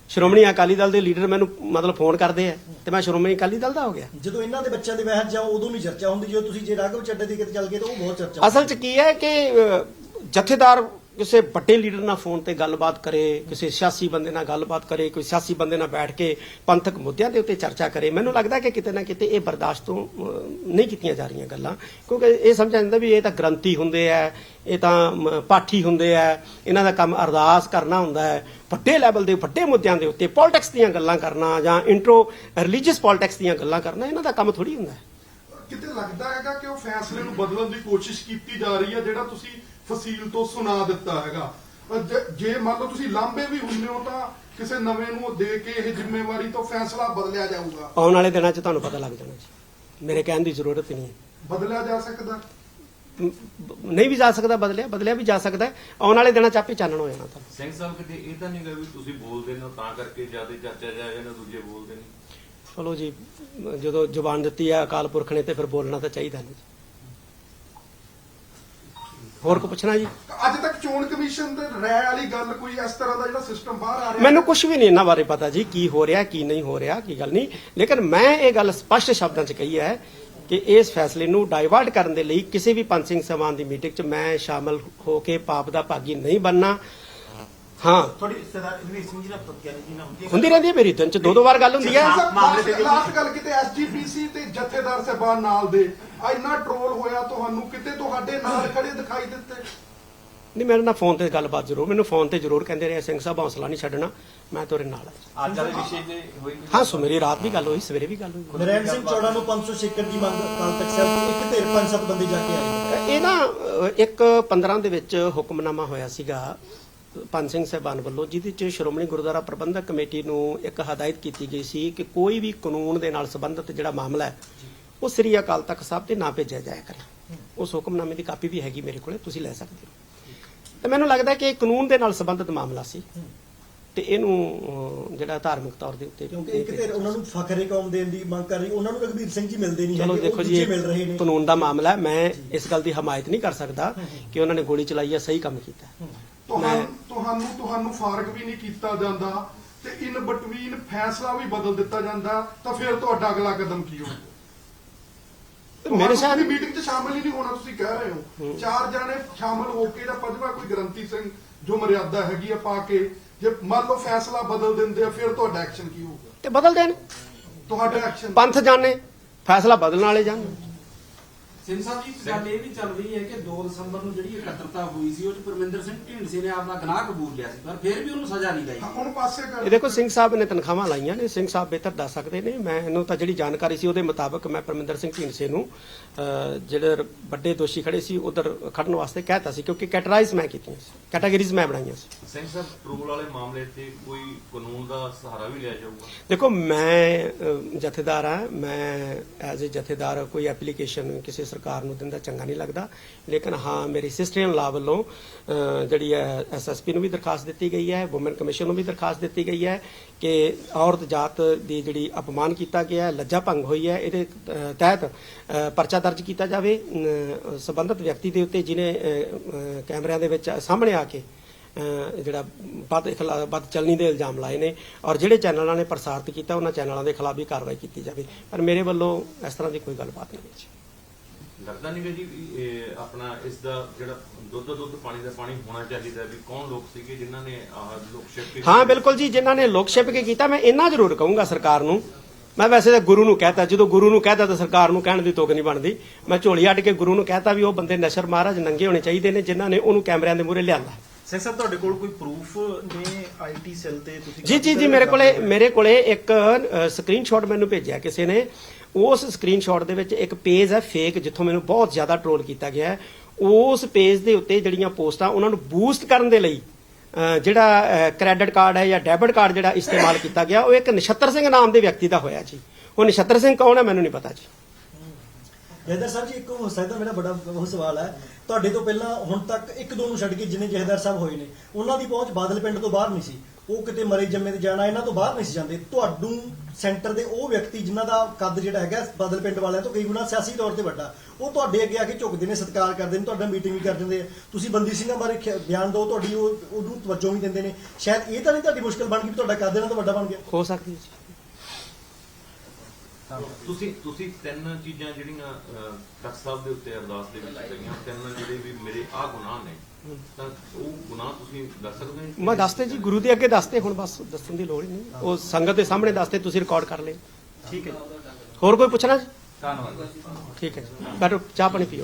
ਸ਼੍ਰੋਮਣੀ ਅਕਾਲੀ ਦਲ ਦੇ ਲੀਡਰ ਮੈਨੂੰ ਮਤਲਬ ਫੋਨ ਕਰਦੇ ਆ ਤੇ ਮੈਂ ਸ਼੍ਰੋਮਣੀ ਅਕਾਲੀ ਦਲ ਦਾ ਹੋ ਗਿਆ। ਜਦੋਂ ਇਹਨਾਂ ਦੇ ਬੱਚਿਆਂ ਦੇ ਵਿਆਹ ਜਾਓ ਉਦੋਂ ਨਹੀਂ ਚਰਚਾ ਹੁੰਦੀ ਜਦੋਂ ਤੁਸੀਂ ਜੇ ਰਾਘਵ ਚੱਡੇ ਦੀ ਕਿਤੇ ਚੱਲ ਗਏ ਤਾਂ ਉਹ ਬਹੁਤ ਚਰਚਾ ਅਸਲ 'ਚ ਕੀ ਹੈ ਕਿ ਜਥੇਦਾਰ ਕਿਸੇ ਵੱਡੇ ਲੀਡਰ ਨਾਲ ਫੋਨ ਤੇ ਗੱਲਬਾਤ ਕਰੇ, ਕਿਸੇ ਸਿਆਸੀ ਬੰਦੇ ਨਾਲ ਗੱਲਬਾਤ ਕਰੇ, ਕੋਈ ਸਿਆਸੀ ਬੰਦੇ ਨਾਲ ਬੈਠ ਕੇ ਪੰਥਕ ਮੁੱਦਿਆਂ ਦੇ ਉੱਤੇ ਚਰਚਾ ਕਰੇ, ਮੈਨੂੰ ਲੱਗਦਾ ਕਿ ਕਿਤੇ ਨਾ ਕਿਤੇ ਇਹ ਬਰਦਾਸ਼ਤ ਤੋਂ ਨਹੀਂ ਕੀਤੀਆਂ ਜਾ ਰਹੀਆਂ ਗੱਲਾਂ। ਕਿਉਂਕਿ ਇਹ ਸਮਝਿਆ ਜਾਂਦਾ ਵੀ ਇਹ ਤਾਂ ਗ੍ਰੰਥੀ ਹੁੰਦੇ ਆ, ਇਹ ਤਾਂ ਪਾਠੀ ਹੁੰਦੇ ਆ, ਇਹਨਾਂ ਦਾ ਕੰਮ ਅਰਦਾਸ ਕਰਨਾ ਹੁੰਦਾ ਹੈ। ਵੱਡੇ ਲੈਵਲ ਦੇ, ਵੱਡੇ ਮੁੱਦਿਆਂ ਦੇ ਉੱਤੇ ਪੋਲਿਟਿਕਸ ਦੀਆਂ ਗੱਲਾਂ ਕਰਨਾ ਜਾਂ ਇੰਟਰੋ ਰਿਲੀਜੀਅਸ ਪੋਲਿਟਿਕਸ ਦੀਆਂ ਗੱਲਾਂ ਕਰਨਾ, ਇਹਨਾਂ ਦਾ ਕੰਮ ਥੋੜੀ ਹੁੰਦਾ ਹੈ। ਕਿਤੇ ਲੱਗਦਾ ਹੈਗਾ ਕਿ ਉਹ ਫੈਸਲੇ ਨੂੰ ਬਦਲਣ ਦੀ ਕੋਸ਼ਿਸ਼ ਕੀਤੀ ਜਾ ਰਹੀ ਹੈ, ਜਿਹੜਾ ਤੁਸੀਂ ਫਸੀਲ ਤੋਂ ਸੁਣਾ ਦਿੱਤਾ ਹੈਗਾ। ਜੇ- ਜੇ ਮੰਨ ਲਓ ਤੁਸੀਂ ਲਾਂਬੇ ਵੀ ਹੁੰਦੇ ਹੋ ਤਾਂ ਕਿਸੇ ਨਵੇਂ ਨੂੰ ਦੇ ਕੇ ਇਹ ਜ਼ਿੰਮੇਵਾਰੀ ਤੋਂ ਫੈਸਲਾ ਬਦਲਿਆ ਜਾਊਗਾ। ਆਉਣ ਵਾਲੇ ਦਿਨਾਂ 'ਚ ਤੁਹਾਨੂੰ ਪਤਾ ਲੱਗ ਜਾਣਾ ਜੀ। ਮੇਰੇ ਕਹਿਣ ਦੀ ਜ਼ਰੂਰਤ ਨਹੀਂ ਹੈ। ਬਦਲਿਆ ਜਾ ਸਕਦਾ? ਨਹੀਂ ਵੀ ਜਾ ਸਕਦਾ ਬਦਲਿਆ ਬਦਲਿਆ ਵੀ ਜਾ ਸਕਦਾ ਹੈ। ਆਉਣ ਵਾਲੇ ਦਿਨਾਂ 'ਚ ਆਪੇ ਚਾਨਣ ਹੋ ਜਾਣਾ ਤੁਹਾਨੂੰ। ਸਿੰਘ ਸਾਹਿਬ ਕਿਤੇ ਇਹ ਤਾਂ ਨਹੀਂ ਗਾ ਵੀ ਤੁਸੀਂ ਬੋਲਦੇ ਨੇ ਤਾਂ ਕਰਕੇ ਜ਼ਿਆਦਾ ਚਰਚਾ ਜਾਏ ਨਾ ਦੂਜੇ ਬੋਲਦੇ ਨੇ? ਚਲੋ ਜੀ ਜਦੋਂ ਜ਼ੁਬਾਨ ਦਿੱਤੀ ਹੈ ਅਕਾਲ ਪੁਰਖ ਨੇ ਤੇ ਫਿਰ ਬੋਲਣਾ ਤਾਂ ਚਾਹੀਦਾ ਨਹੀਂ ਹੋਰ ਕੋ ਪੁੱਛਣਾ ਜੀ? ਅੱਜ ਤੱਕ ਚੋਣ ਕਮਿਸ਼ਨ ਦੇ ਰਾਇ ਵਾਲੀ ਗੱਲ ਕੋਈ ਇਸ ਤਰ੍ਹਾਂ ਦਾ ਜਿਹੜਾ ਸਿਸਟਮ ਬਾਹਰ ਆ ਰਿਹਾ ਮੈਨੂੰ ਕੁਝ ਵੀ ਨਹੀਂ ਇਹਨਾਂ ਬਾਰੇ ਪਤਾ ਜੀ ਕੀ ਹੋ ਰਿਹਾ ਕੀ ਨਹੀਂ ਹੋ ਰਿਹਾ ਕੀ ਗੱਲ ਨਹੀਂ। ਲੇਕਿਨ ਮੈਂ ਇਹ ਗੱਲ ਸਪਸ਼ਟ ਸ਼ਬਦਾਂ 'ਚ ਕਹੀ ਹੈ ਕਿ ਇਸ ਫੈਸਲੇ ਨੂੰ ਡਾਇਵਰਟ ਕਰਨ ਦੇ ਲਈ ਕਿਸੇ ਵੀ ਪੰਜ ਸਿੰਘ ਸਭਾ ਦੀ ਮੀਟਿੰਗ 'ਚ ਮੈਂ ਸ਼ਾਮਲ ਹੋ ਕੇ ਪਾਪ ਦਾ ਭਾਗੀ ਨਹੀਂ ਬਣਨਾ। ਹਾਂ। ਥੋੜੀ ਸਰਦਾਰ ਰਵੀ ਸਿੰਘ ਜੀ ਨਾਲ ਗਿਆਨੀ ਜੀ ਨਾਲ ਹੁੰਦੀ ਹੈ। ਹੁੰਦੀ ਰਹਿੰਦੀ ਹੈ ਮੇਰੀ ਦਿਨ 'ਚ ਦੋ ਦੋ ਵਾਰ ਗੱਲ ਹੁੰਦੀ ਹੈ। ਮਾਮਲੇ ਤੇ ਲਾਸਟ ਗੱਲ ਕਿਤੇ ਐਸਜੀਪੀਸੀ ਤੇ ਜਥੇਦਾਰ ਸਾਹਿਬਾਨ ਨਾਲ ਦੇ। ਇੰਨਾ ਟ੍ਰੋਲ ਹੋਇਆ ਤੁਹਾਨੂੰ ਕਿਤੇ ਤੁਹਾਡੇ ਨਾਲ ਖੜੇ ਦਿਖਾਈ ਦਿੱਤੇ। ਨਹੀਂ ਮੇਰੇ ਨਾਲ ਫੋਨ ਤੇ ਗੱਲਬਾਤ ਜ਼ਰੂਰ ਮੈਨੂੰ ਫੋਨ ਤੇ ਜ਼ਰੂਰ ਕਹਿੰਦੇ ਰਹੇ ਸਿੰਘ ਸਾਹਿਬ ਹੌਸਲਾ ਨਹੀਂ ਛੱਡਣਾ ਮੈਂ ਤੁਹਾਡੇ ਨਾਲ ਹਾਂ ਅੱਜ ਵਾਲੇ ਵਿਸ਼ੇ ਤੇ ਹੋਈ ਹਾਂ ਸੋ ਮੇਰੀ ਰਾਤ ਵੀ ਗੱਲ ਹੋਈ ਸਵੇਰੇ ਵੀ ਗੱਲ ਹੋਈ। ਨਰੈਣ ਸਿੰਘ ਚੌੜਾ ਨੂੰ 500 ਛੇਕੜ ਦੀ ਮੰਗ ਕਾਲ ਤੱਕ ਸਾਹਿਬ ਇੱਕ ਧਿਰ ਪੰਜ ਸੱਤ ਬੰਦੇ ਜਾ ਕੇ ਆਏ। ਇਹ ਨਾ ਇੱਕ 15 ਦੇ ਵਿੱਚ ਹੁਕਮਨਾਮਾ ਹੋਇਆ ਸੀਗਾ ਪੰਜ ਸਿੰਘ ਸਾਹਿਬਾਨ ਵੱਲੋਂ ਜਿਹਦੇ ਚ ਸ਼੍ਰੋਮਣੀ ਗੁਰਦੁਆਰਾ ਪ੍ਰਬੰਧਕ ਕਮੇਟੀ ਨੂੰ ਇੱਕ ਹਦਾਇਤ ਕੀਤੀ ਗਈ ਸੀ ਕਿ ਕੋਈ ਵੀ ਕਾਨੂੰਨ ਦੇ ਨਾਲ ਸੰਬੰਧਿਤ ਜਿਹੜਾ ਮਾਮਲਾ ਹੈ ਉਹ ਸ੍ਰੀ ਅਕਾਲ ਤਖਤ ਸਾਹਿਬ ਤੇ ਨਾ ਭੇਜਿਆ ਜਾਇਆ ਕਰੇ। ਉਸ ਹੁਕਮਨਾਮੇ ਦੀ ਕਾਪੀ ਵੀ ਹੈਗੀ ਮੇਰੇ ਕੋਲੇ ਤੁਸੀਂ ਲੈ ਸਕਦੇ ਹੋ। ਤੇ ਮੈਨੂੰ ਲੱਗਦਾ ਕਿ ਇਹ ਕਾਨੂੰਨ ਦੇ ਨਾਲ ਸੰਬੰਧਿਤ ਮਾਮਲਾ ਸੀ। ਤੇ ਇਹਨੂੰ ਜਿਹੜਾ ਧਾਰਮਿਕ ਤੌਰ ਦੇ ਉੱਤੇ ਕਿਉਂਕਿ ਇੱਕ ਧਿਰ ਉਹਨਾਂ ਨੂੰ ਫਖਰੇ ਕੌਮ ਦੇਣ ਦੀ ਮੰਗ ਕਰ ਰਹੀ ਉਹਨਾਂ ਨੂੰ ਰਘਬੀਰ ਸਿੰਘ ਜੀ ਮਿਲਦੇ ਨਹੀਂ ਚਲੋ ਦੇਖੋ ਜੀ ਕਾਨੂੰਨ ਦਾ ਮਾਮਲਾ ਮੈਂ ਇਸ ਗੱਲ ਦੀ ਹਮਾਇਤ ਨਹੀਂ ਕਰ ਸਕਦਾ ਕਿ ਉਹਨਾਂ ਨੇ ਗੋਲੀ ਚਲਾਈ ਹੈ ਸਹੀ ਕੰਮ ਕੀਤਾ। ਤੁਹਾਨੂੰ ਤੁਹਾਨੂੰ ਤੁਹਾਨੂੰ ਫਾਰਗ ਵੀ ਨਹੀਂ ਕੀਤਾ ਜਾਂਦਾ ਤੇ ਇਨ ਬਿਟਵੀਨ ਫੈਸਲਾ ਵੀ ਬਦਲ ਦਿੱਤਾ ਜਾਂਦਾ ਤਾਂ ਫਿਰ ਤੁਹਾਡਾ ਅਗਲਾ ਕਦਮ ਕੀ ਹੋਊਗਾ? ਮੇਰੇ ਸਾਹ ਦੀ ਮੀਟਿੰਗ 'ਚ ਸ਼ਾਮਲ ਹੀ ਨਹੀਂ ਹੋਣਾ ਤੁਸੀਂ ਕਹਿ ਰਹੇ ਹੋ। ਚਾਰ ਜਾਣੇ ਸ਼ਾਮਲ ਹੋ ਕੇ ਜਾਂ ਪੰਜਵਾਂ ਕੋਈ ਗਰੰਤੀ ਸਿੰਘ ਜੋ ਮਰਿਆਦਾ ਹੈਗੀ ਆ ਪਾ ਕੇ ਜੇ ਮੰਨ ਲਓ ਫੈਸਲਾ ਬਦਲ ਦਿੰਦੇ ਆ ਫਿਰ ਤੁਹਾਡਾ ਐਕਸ਼ਨ ਕੀ ਹੋਊਗਾ? ਤੇ ਬਦਲ ਦੇਣ। ਤੁਹਾਡਾ ਐਕਸ਼ਨ ਪੰਥ ਜਾਣੇ ਫੈਸਲਾ ਬਦਲਣ ਵਾਲੇ ਜਾਣ। ਸਿੰਘ ਸਾਹਿਬ ਜੀ ਇੱਕ ਗੱਲ ਇਹ ਵੀ ਚੱਲ ਰਹੀ ਹੈ ਕਿ 2 ਦਸੰਬਰ ਨੂੰ ਜਿਹੜੀ ਇਕੱਤਰਤਾ ਹੋਈ ਸੀ ਉਹ 'ਚ ਪਰਮਿੰਦਰ ਸਿੰਘ ਢੀਂਡਸੇ ਨੇ ਆਪਣਾ ਗੁਨਾਹ ਕਬੂਲ ਲਿਆ ਸੀ ਪਰ ਫਿਰ ਵੀ ਉਹਨੂੰ ਸਜ਼ਾ ਨਹੀਂ ਲਈ ਹੁਣ ਪਾਸੇ ਕਰ ਇਹ ਦੇਖੋ ਸਿੰਘ ਸਾਹਿਬ ਨੇ ਤਨਖਾਹਾਂ ਲਾਈਆਂ ਨੇ ਸਿੰਘ ਸਾਹਿਬ ਬਿਹਤਰ ਦੱਸ ਸਕਦੇ ਨੇ। ਮੈਂ ਇਹਨੂੰ ਤਾਂ ਜਿਹੜੀ ਜਾਣਕਾਰੀ ਸੀ ਉਹਦੇ ਮੁਤਾਬਕ ਮੈਂ ਪਰਮਿੰਦਰ ਸਿੰਘ ਢੀਂਡਸੇ ਨੂੰ ਅਹ, ਜਿਹੜੇ ਵੱਡੇ ਦੋਸ਼ੀ ਖੜੇ ਸੀ ਉਧਰ ਖੜਨ ਵਾਸਤੇ ਕਹਿਤਾ ਸੀ ਕਿਉਂਕਿ ਕੈਟਰਾਈਜ਼ ਮੈਂ ਕੀਤੀਆਂ ਸੀ ਕੈਟਾਗਰੀਜ਼ ਮੈਂ ਬਣਾਈਆਂ ਸੀ। ਸਿੰਘ ਸਾਹਿਬ ਟਰੋਲ ਵਾਲੇ ਮਾਮਲੇ ਤੇ ਕੋਈ ਕਾਨੂੰਨ ਦਾ ਸਹਾਰਾ ਵੀ ਲਿਆ ਜਾਊਗਾ? ਦੇਖੋ ਮੈਂ ਅਹ, ਜਥੇਦਾਰ ਆ ਮੈਂ ਐਜ਼ ਅ ਜਥੇਦਾਰ ਕੋਈ ਐਪਲੀਕੇਸ਼ਨ ਕਿਸੇ ਸਰਕਾਰ ਨੂੰ ਦਿੰਦਾ ਚੰਗਾ ਨਹੀਂ ਲੱਗਦਾ। ਲੇਕਿਨ ਹਾਂ ਮੇਰੀ ਸਿਸਟਰ ਇਨ ਲਾ ਵੱਲੋਂ ਜਿਹੜੀ ਹੈ ਐਸਐਸਪੀ ਨੂੰ ਵੀ ਦਰਖਾਸਤ ਦਿੱਤੀ ਗਈ ਹੈ ਔਮਨ ਕਮਿਸ਼ਨ ਨੂੰ ਵੀ ਦਰਖਾਸਤ ਦਿੱਤੀ ਗਈ ਹੈ ਕਿ ਔਰਤ ਜਾਤ ਦੀ ਜਿਹੜੀ ਅਪਮਾਨ ਕੀਤਾ ਗਿਆ ਹੈ ਲੱਜਾ ਭੰਗ ਹੋਈ ਹੈ ਇਹਦੇ ਤਹਿਤ ਪਰਚਾ ਦਰਜ ਕੀਤਾ ਜਾਵੇ। ਅਹ, ਸੰਬੰਧਿਤ ਵਿਅਕਤੀ ਦੇ ਉੱਤੇ ਜਿਨੇ ਕੈਮਰਿਆਂ ਦੇ ਵਿੱਚ ਸਾਹਮਣੇ ਆ ਕੇ ਜਿਹੜਾ ਵੱਧ ਖਿਲਾ- ਵੱਧ ਚਲਣੀ ਦੇ ਇਲਜ਼ਾਮ ਲਾਏ ਨੇ ਔਰ ਜਿਹੜੇ ਚੈਨਲਾਂ ਨੇ ਪ੍ਰਸਾਰਿਤ ਕੀਤਾ ਉਹਨਾਂ ਚੈਨਲਾਂ ਦੇ ਖਿਲਾਫ ਵੀ ਕਾਰਵਾਈ ਕੀਤੀ ਜਾਵੇ। ਪਰ ਮੇਰੇ ਵੱਲੋਂ ਇਸ ਤਰ੍ਹਾਂ ਦੀ ਕੋਈ ਗੱਲਬਾਤ ਨਹੀਂ ਹੈ ਜੀ। ਲੱਗਦਾ ਨਹੀਂ ਕਿ ਜੀ ਵੀ ਇਹ ਆਪਣਾ ਇਸ ਦਾ ਜਿਹੜਾ ਦੁੱਧ ਦਾ ਦੁੱਧ ਪਾਣੀ ਦਾ ਪਾਣੀ ਹੋਣਾ ਚਾਹੀਦਾ ਵੀ ਕੌਣ ਲੋਕ ਸੀਗੇ ਜਿਨ੍ਹਾਂ ਨੇ ਆਹ ਲੋਕ ਸ਼ਿਫਟ ਹਾਂ ਬਿਲਕੁਲ ਜੀ ਜਿਨ੍ਹਾਂ ਨੇ ਲੋਕ ਛਿਪ ਕੇ ਕੀਤਾ ਮੈਂ ਇੰਨਾ ਜ਼ਰੂਰ ਕਹੂੰਗਾ ਸਰਕਾਰ ਨੂੰ। ਮੈਂ ਵੈਸੇ ਤਾਂ ਗੁਰੂ ਨੂੰ ਕਹਤਾ ਜਦੋਂ ਗੁਰੂ ਨੂੰ ਕਹਤਾ ਤਾਂ ਸਰਕਾਰ ਨੂੰ ਕਹਿਣ ਦੀ ਤੋਕ ਨਹੀਂ ਬਣਦੀ। ਮੈਂ ਝੋਲੀ ਅੱਡ ਕੇ ਗੁਰੂ ਨੂੰ ਕਹਤਾ ਵੀ ਉਹ ਬੰਦੇ ਨਸ਼ਰ ਮਹਾਰਾਜ ਨੰਗੇ ਹੋਣੇ ਚਾਹੀਦੇ ਨੇ ਜਿਨ੍ਹਾਂ ਨੇ ਉਹਨੂੰ ਕੈਮਰਿਆਂ ਦੇ ਮੂਹਰੇ ਲਿਆਂਦਾ। ਸਿੰਘ ਸਾਹਿਬ ਤੁਹਾਡੇ ਕੋਲ ਕੋਈ ਪ੍ਰੂਫ ਨੇ ਆਈਟੀ ਸੈੱਲ ਤੇ ਤੁਸੀਂ ਜੀ ਜੀ ਜੀ ਮੇਰੇ ਕੋਲੇ ਮੇਰੇ ਕੋਲੇ ਇੱਕ ਸਕਰੀਨਸ਼ਾਟ ਮੈਨੂੰ ਭੇਜਿਆ ਕਿਸੇ ਨੇ। ਉਸ ਸਕਰੀਨਸ਼ਾਟ ਦੇ ਵਿੱਚ ਇੱਕ ਪੇਜ ਹੈ ਫੇਕ ਜਿੱਥੋਂ ਮੈਨੂੰ ਬਹੁਤ ਜ਼ਿਆਦਾ ਟ੍ਰੋਲ ਕੀਤਾ ਗਿਆ ਹੈ। ਉਸ ਪੇਜ ਦੇ ਉੱਤੇ ਜਿਹੜੀਆਂ ਪੋਸਟਾਂ, ਉਹਨਾਂ ਨੂੰ ਬੂਸਟ ਕਰਨ ਦੇ ਲਈ ਜਿਹੜਾ ਕ੍ਰੈਡਿਟ ਕਾਰਡ ਹੈ ਜਾਂ ਡੈਬਿਟ ਕਾਰਡ ਜਿਹੜਾ ਇਸਤੇਮਾਲ ਕੀਤਾ ਗਿਆ, ਉਹ ਇੱਕ ਨਛੱਤਰ ਸਿੰਘ ਨਾਮ ਦੇ ਵਿਅਕਤੀ ਦਾ ਹੋਇਆ ਜੀ। ਉਹ ਨਛੱਤਰ ਸਿੰਘ ਕੌਣ ਹੈ, ਮੈਨੂੰ ਨਹੀਂ ਪਤਾ ਜੀ। ਜਹਦਰ ਸਾਹਿਬ ਜੀ, ਇੱਕ ਹੋ ਸਕਦਾ ਮੇਰਾ ਬੜਾ ਉਹ ਸਵਾਲ ਹੈ। ਤੁਹਾਡੇ ਤੋਂ ਪਹਿਲਾਂ ਹੁਣ ਤੱਕ ਇੱਕ ਦੋ ਨੂੰ ਛੱਡ ਕੇ ਜਿੰਨੇ ਜਹਦਰ ਸਾਹਿਬ ਹੋਏ ਨੇ, ਉਹਨਾਂ ਦੀ ਪਹੁੰਚ ਬਾਦਲ ਪਿੰਡ ਤੋਂ ਬਾਹਰ ਨਹੀਂ ਸੀ। ਉਹ ਕਿਤੇ ਮਰੇ ਜੰਮੇ ਤੇ ਜਾਣਾ ਇਹਨਾਂ ਤੋਂ ਬਾਹਰ ਨਹੀਂ ਸੀ ਜਾਂਦੇ। ਤੁਹਾਨੂੰ ਸੈਂਟਰ ਦੇ ਉਹ ਵਿਅਕਤੀ ਜਿਨ੍ਹਾਂ ਦਾ ਕੱਦ ਜਿਹੜਾ ਹੈਗਾ ਬਾਦਲ ਪਿੰਡ ਵਾਲਿਆਂ ਤੋਂ ਕਈ ਗੁਣਾ ਸਿਆਸੀ ਤੌਰ ਤੇ ਵੱਡਾ। ਉਹ ਤੁਹਾਡੇ ਅੱਗੇ ਆ ਕੇ ਝੁਕਦੇ ਨੇ ਸਤਿਕਾਰ ਕਰਦੇ ਨੇ ਤੁਹਾਡਾ ਮੀਟਿੰਗ ਵੀ ਕਰ ਦਿੰਦੇ ਆ। ਤੁਸੀਂ ਬੰਦੀ ਸਿੰਘਾਂ ਬਾਰੇ ਬਿਆਨ ਦਿਓ ਤੁਹਾਡੀ ਉਹ ਉਹਨੂੰ ਤਵੱਜੋ ਵੀ ਦਿੰਦੇ ਨੇ। ਸ਼ਾਇਦ ਇਹ ਤਾਂ ਨਹੀਂ ਤੁਹਾਡੀ ਮੁਸ਼ਕਲ ਬਣ ਗਈ ਵੀ ਤੁਹਾਡਾ ਕੱਦ ਇਹਨਾਂ ਤੋਂ ਵੱਡਾ ਬਣ ਗਿਆ। ਹੋ ਸਕਦੀ ਹੈ ਜੀ। ਤੁਸੀਂ ਤੁਸੀਂ ਤਿੰਨ ਚੀਜ਼ਾਂ ਜਿਹੜੀਆਂ ਤਖ਼ਤ ਸਾਹਿਬ ਦੇ ਉੱਤੇ ਅਰਦਾਸ ਦੇ ਵਿੱਚ ਕਰੀਆਂ ਤਿੰਨ ਜਿਹੜੇ ਵੀ ਮੇਰੇ ਆਹ ਗੁਨਾਹ ਨੇ। ਮੈਂ ਦੱਸਦੇ ਜੀ ਗੁਰੂ ਦੇ ਅੱਗੇ ਦੱਸਦੇ ਹੁਣ ਬਸ ਦੱਸਣ ਦੀ ਲੋੜ ਹੀ ਨਹੀਂ। ਉਹ ਸੰਗਤ ਦੇ ਸਾਹਮਣੇ ਦੱਸਦੇ ਤੁਸੀਂ ਰਿਕਾਰਡ ਕਰ ਲਏ। ਠੀਕ ਹੈ ਹੋਰ ਕੋਈ ਪੁੱਛਣਾ? ਜੀ। ਧੰਨਵਾਦ ਠੀਕ ਹੈ ਬੈਠੋ ਚਾਹ ਪਾਣੀ ਪੀਓ।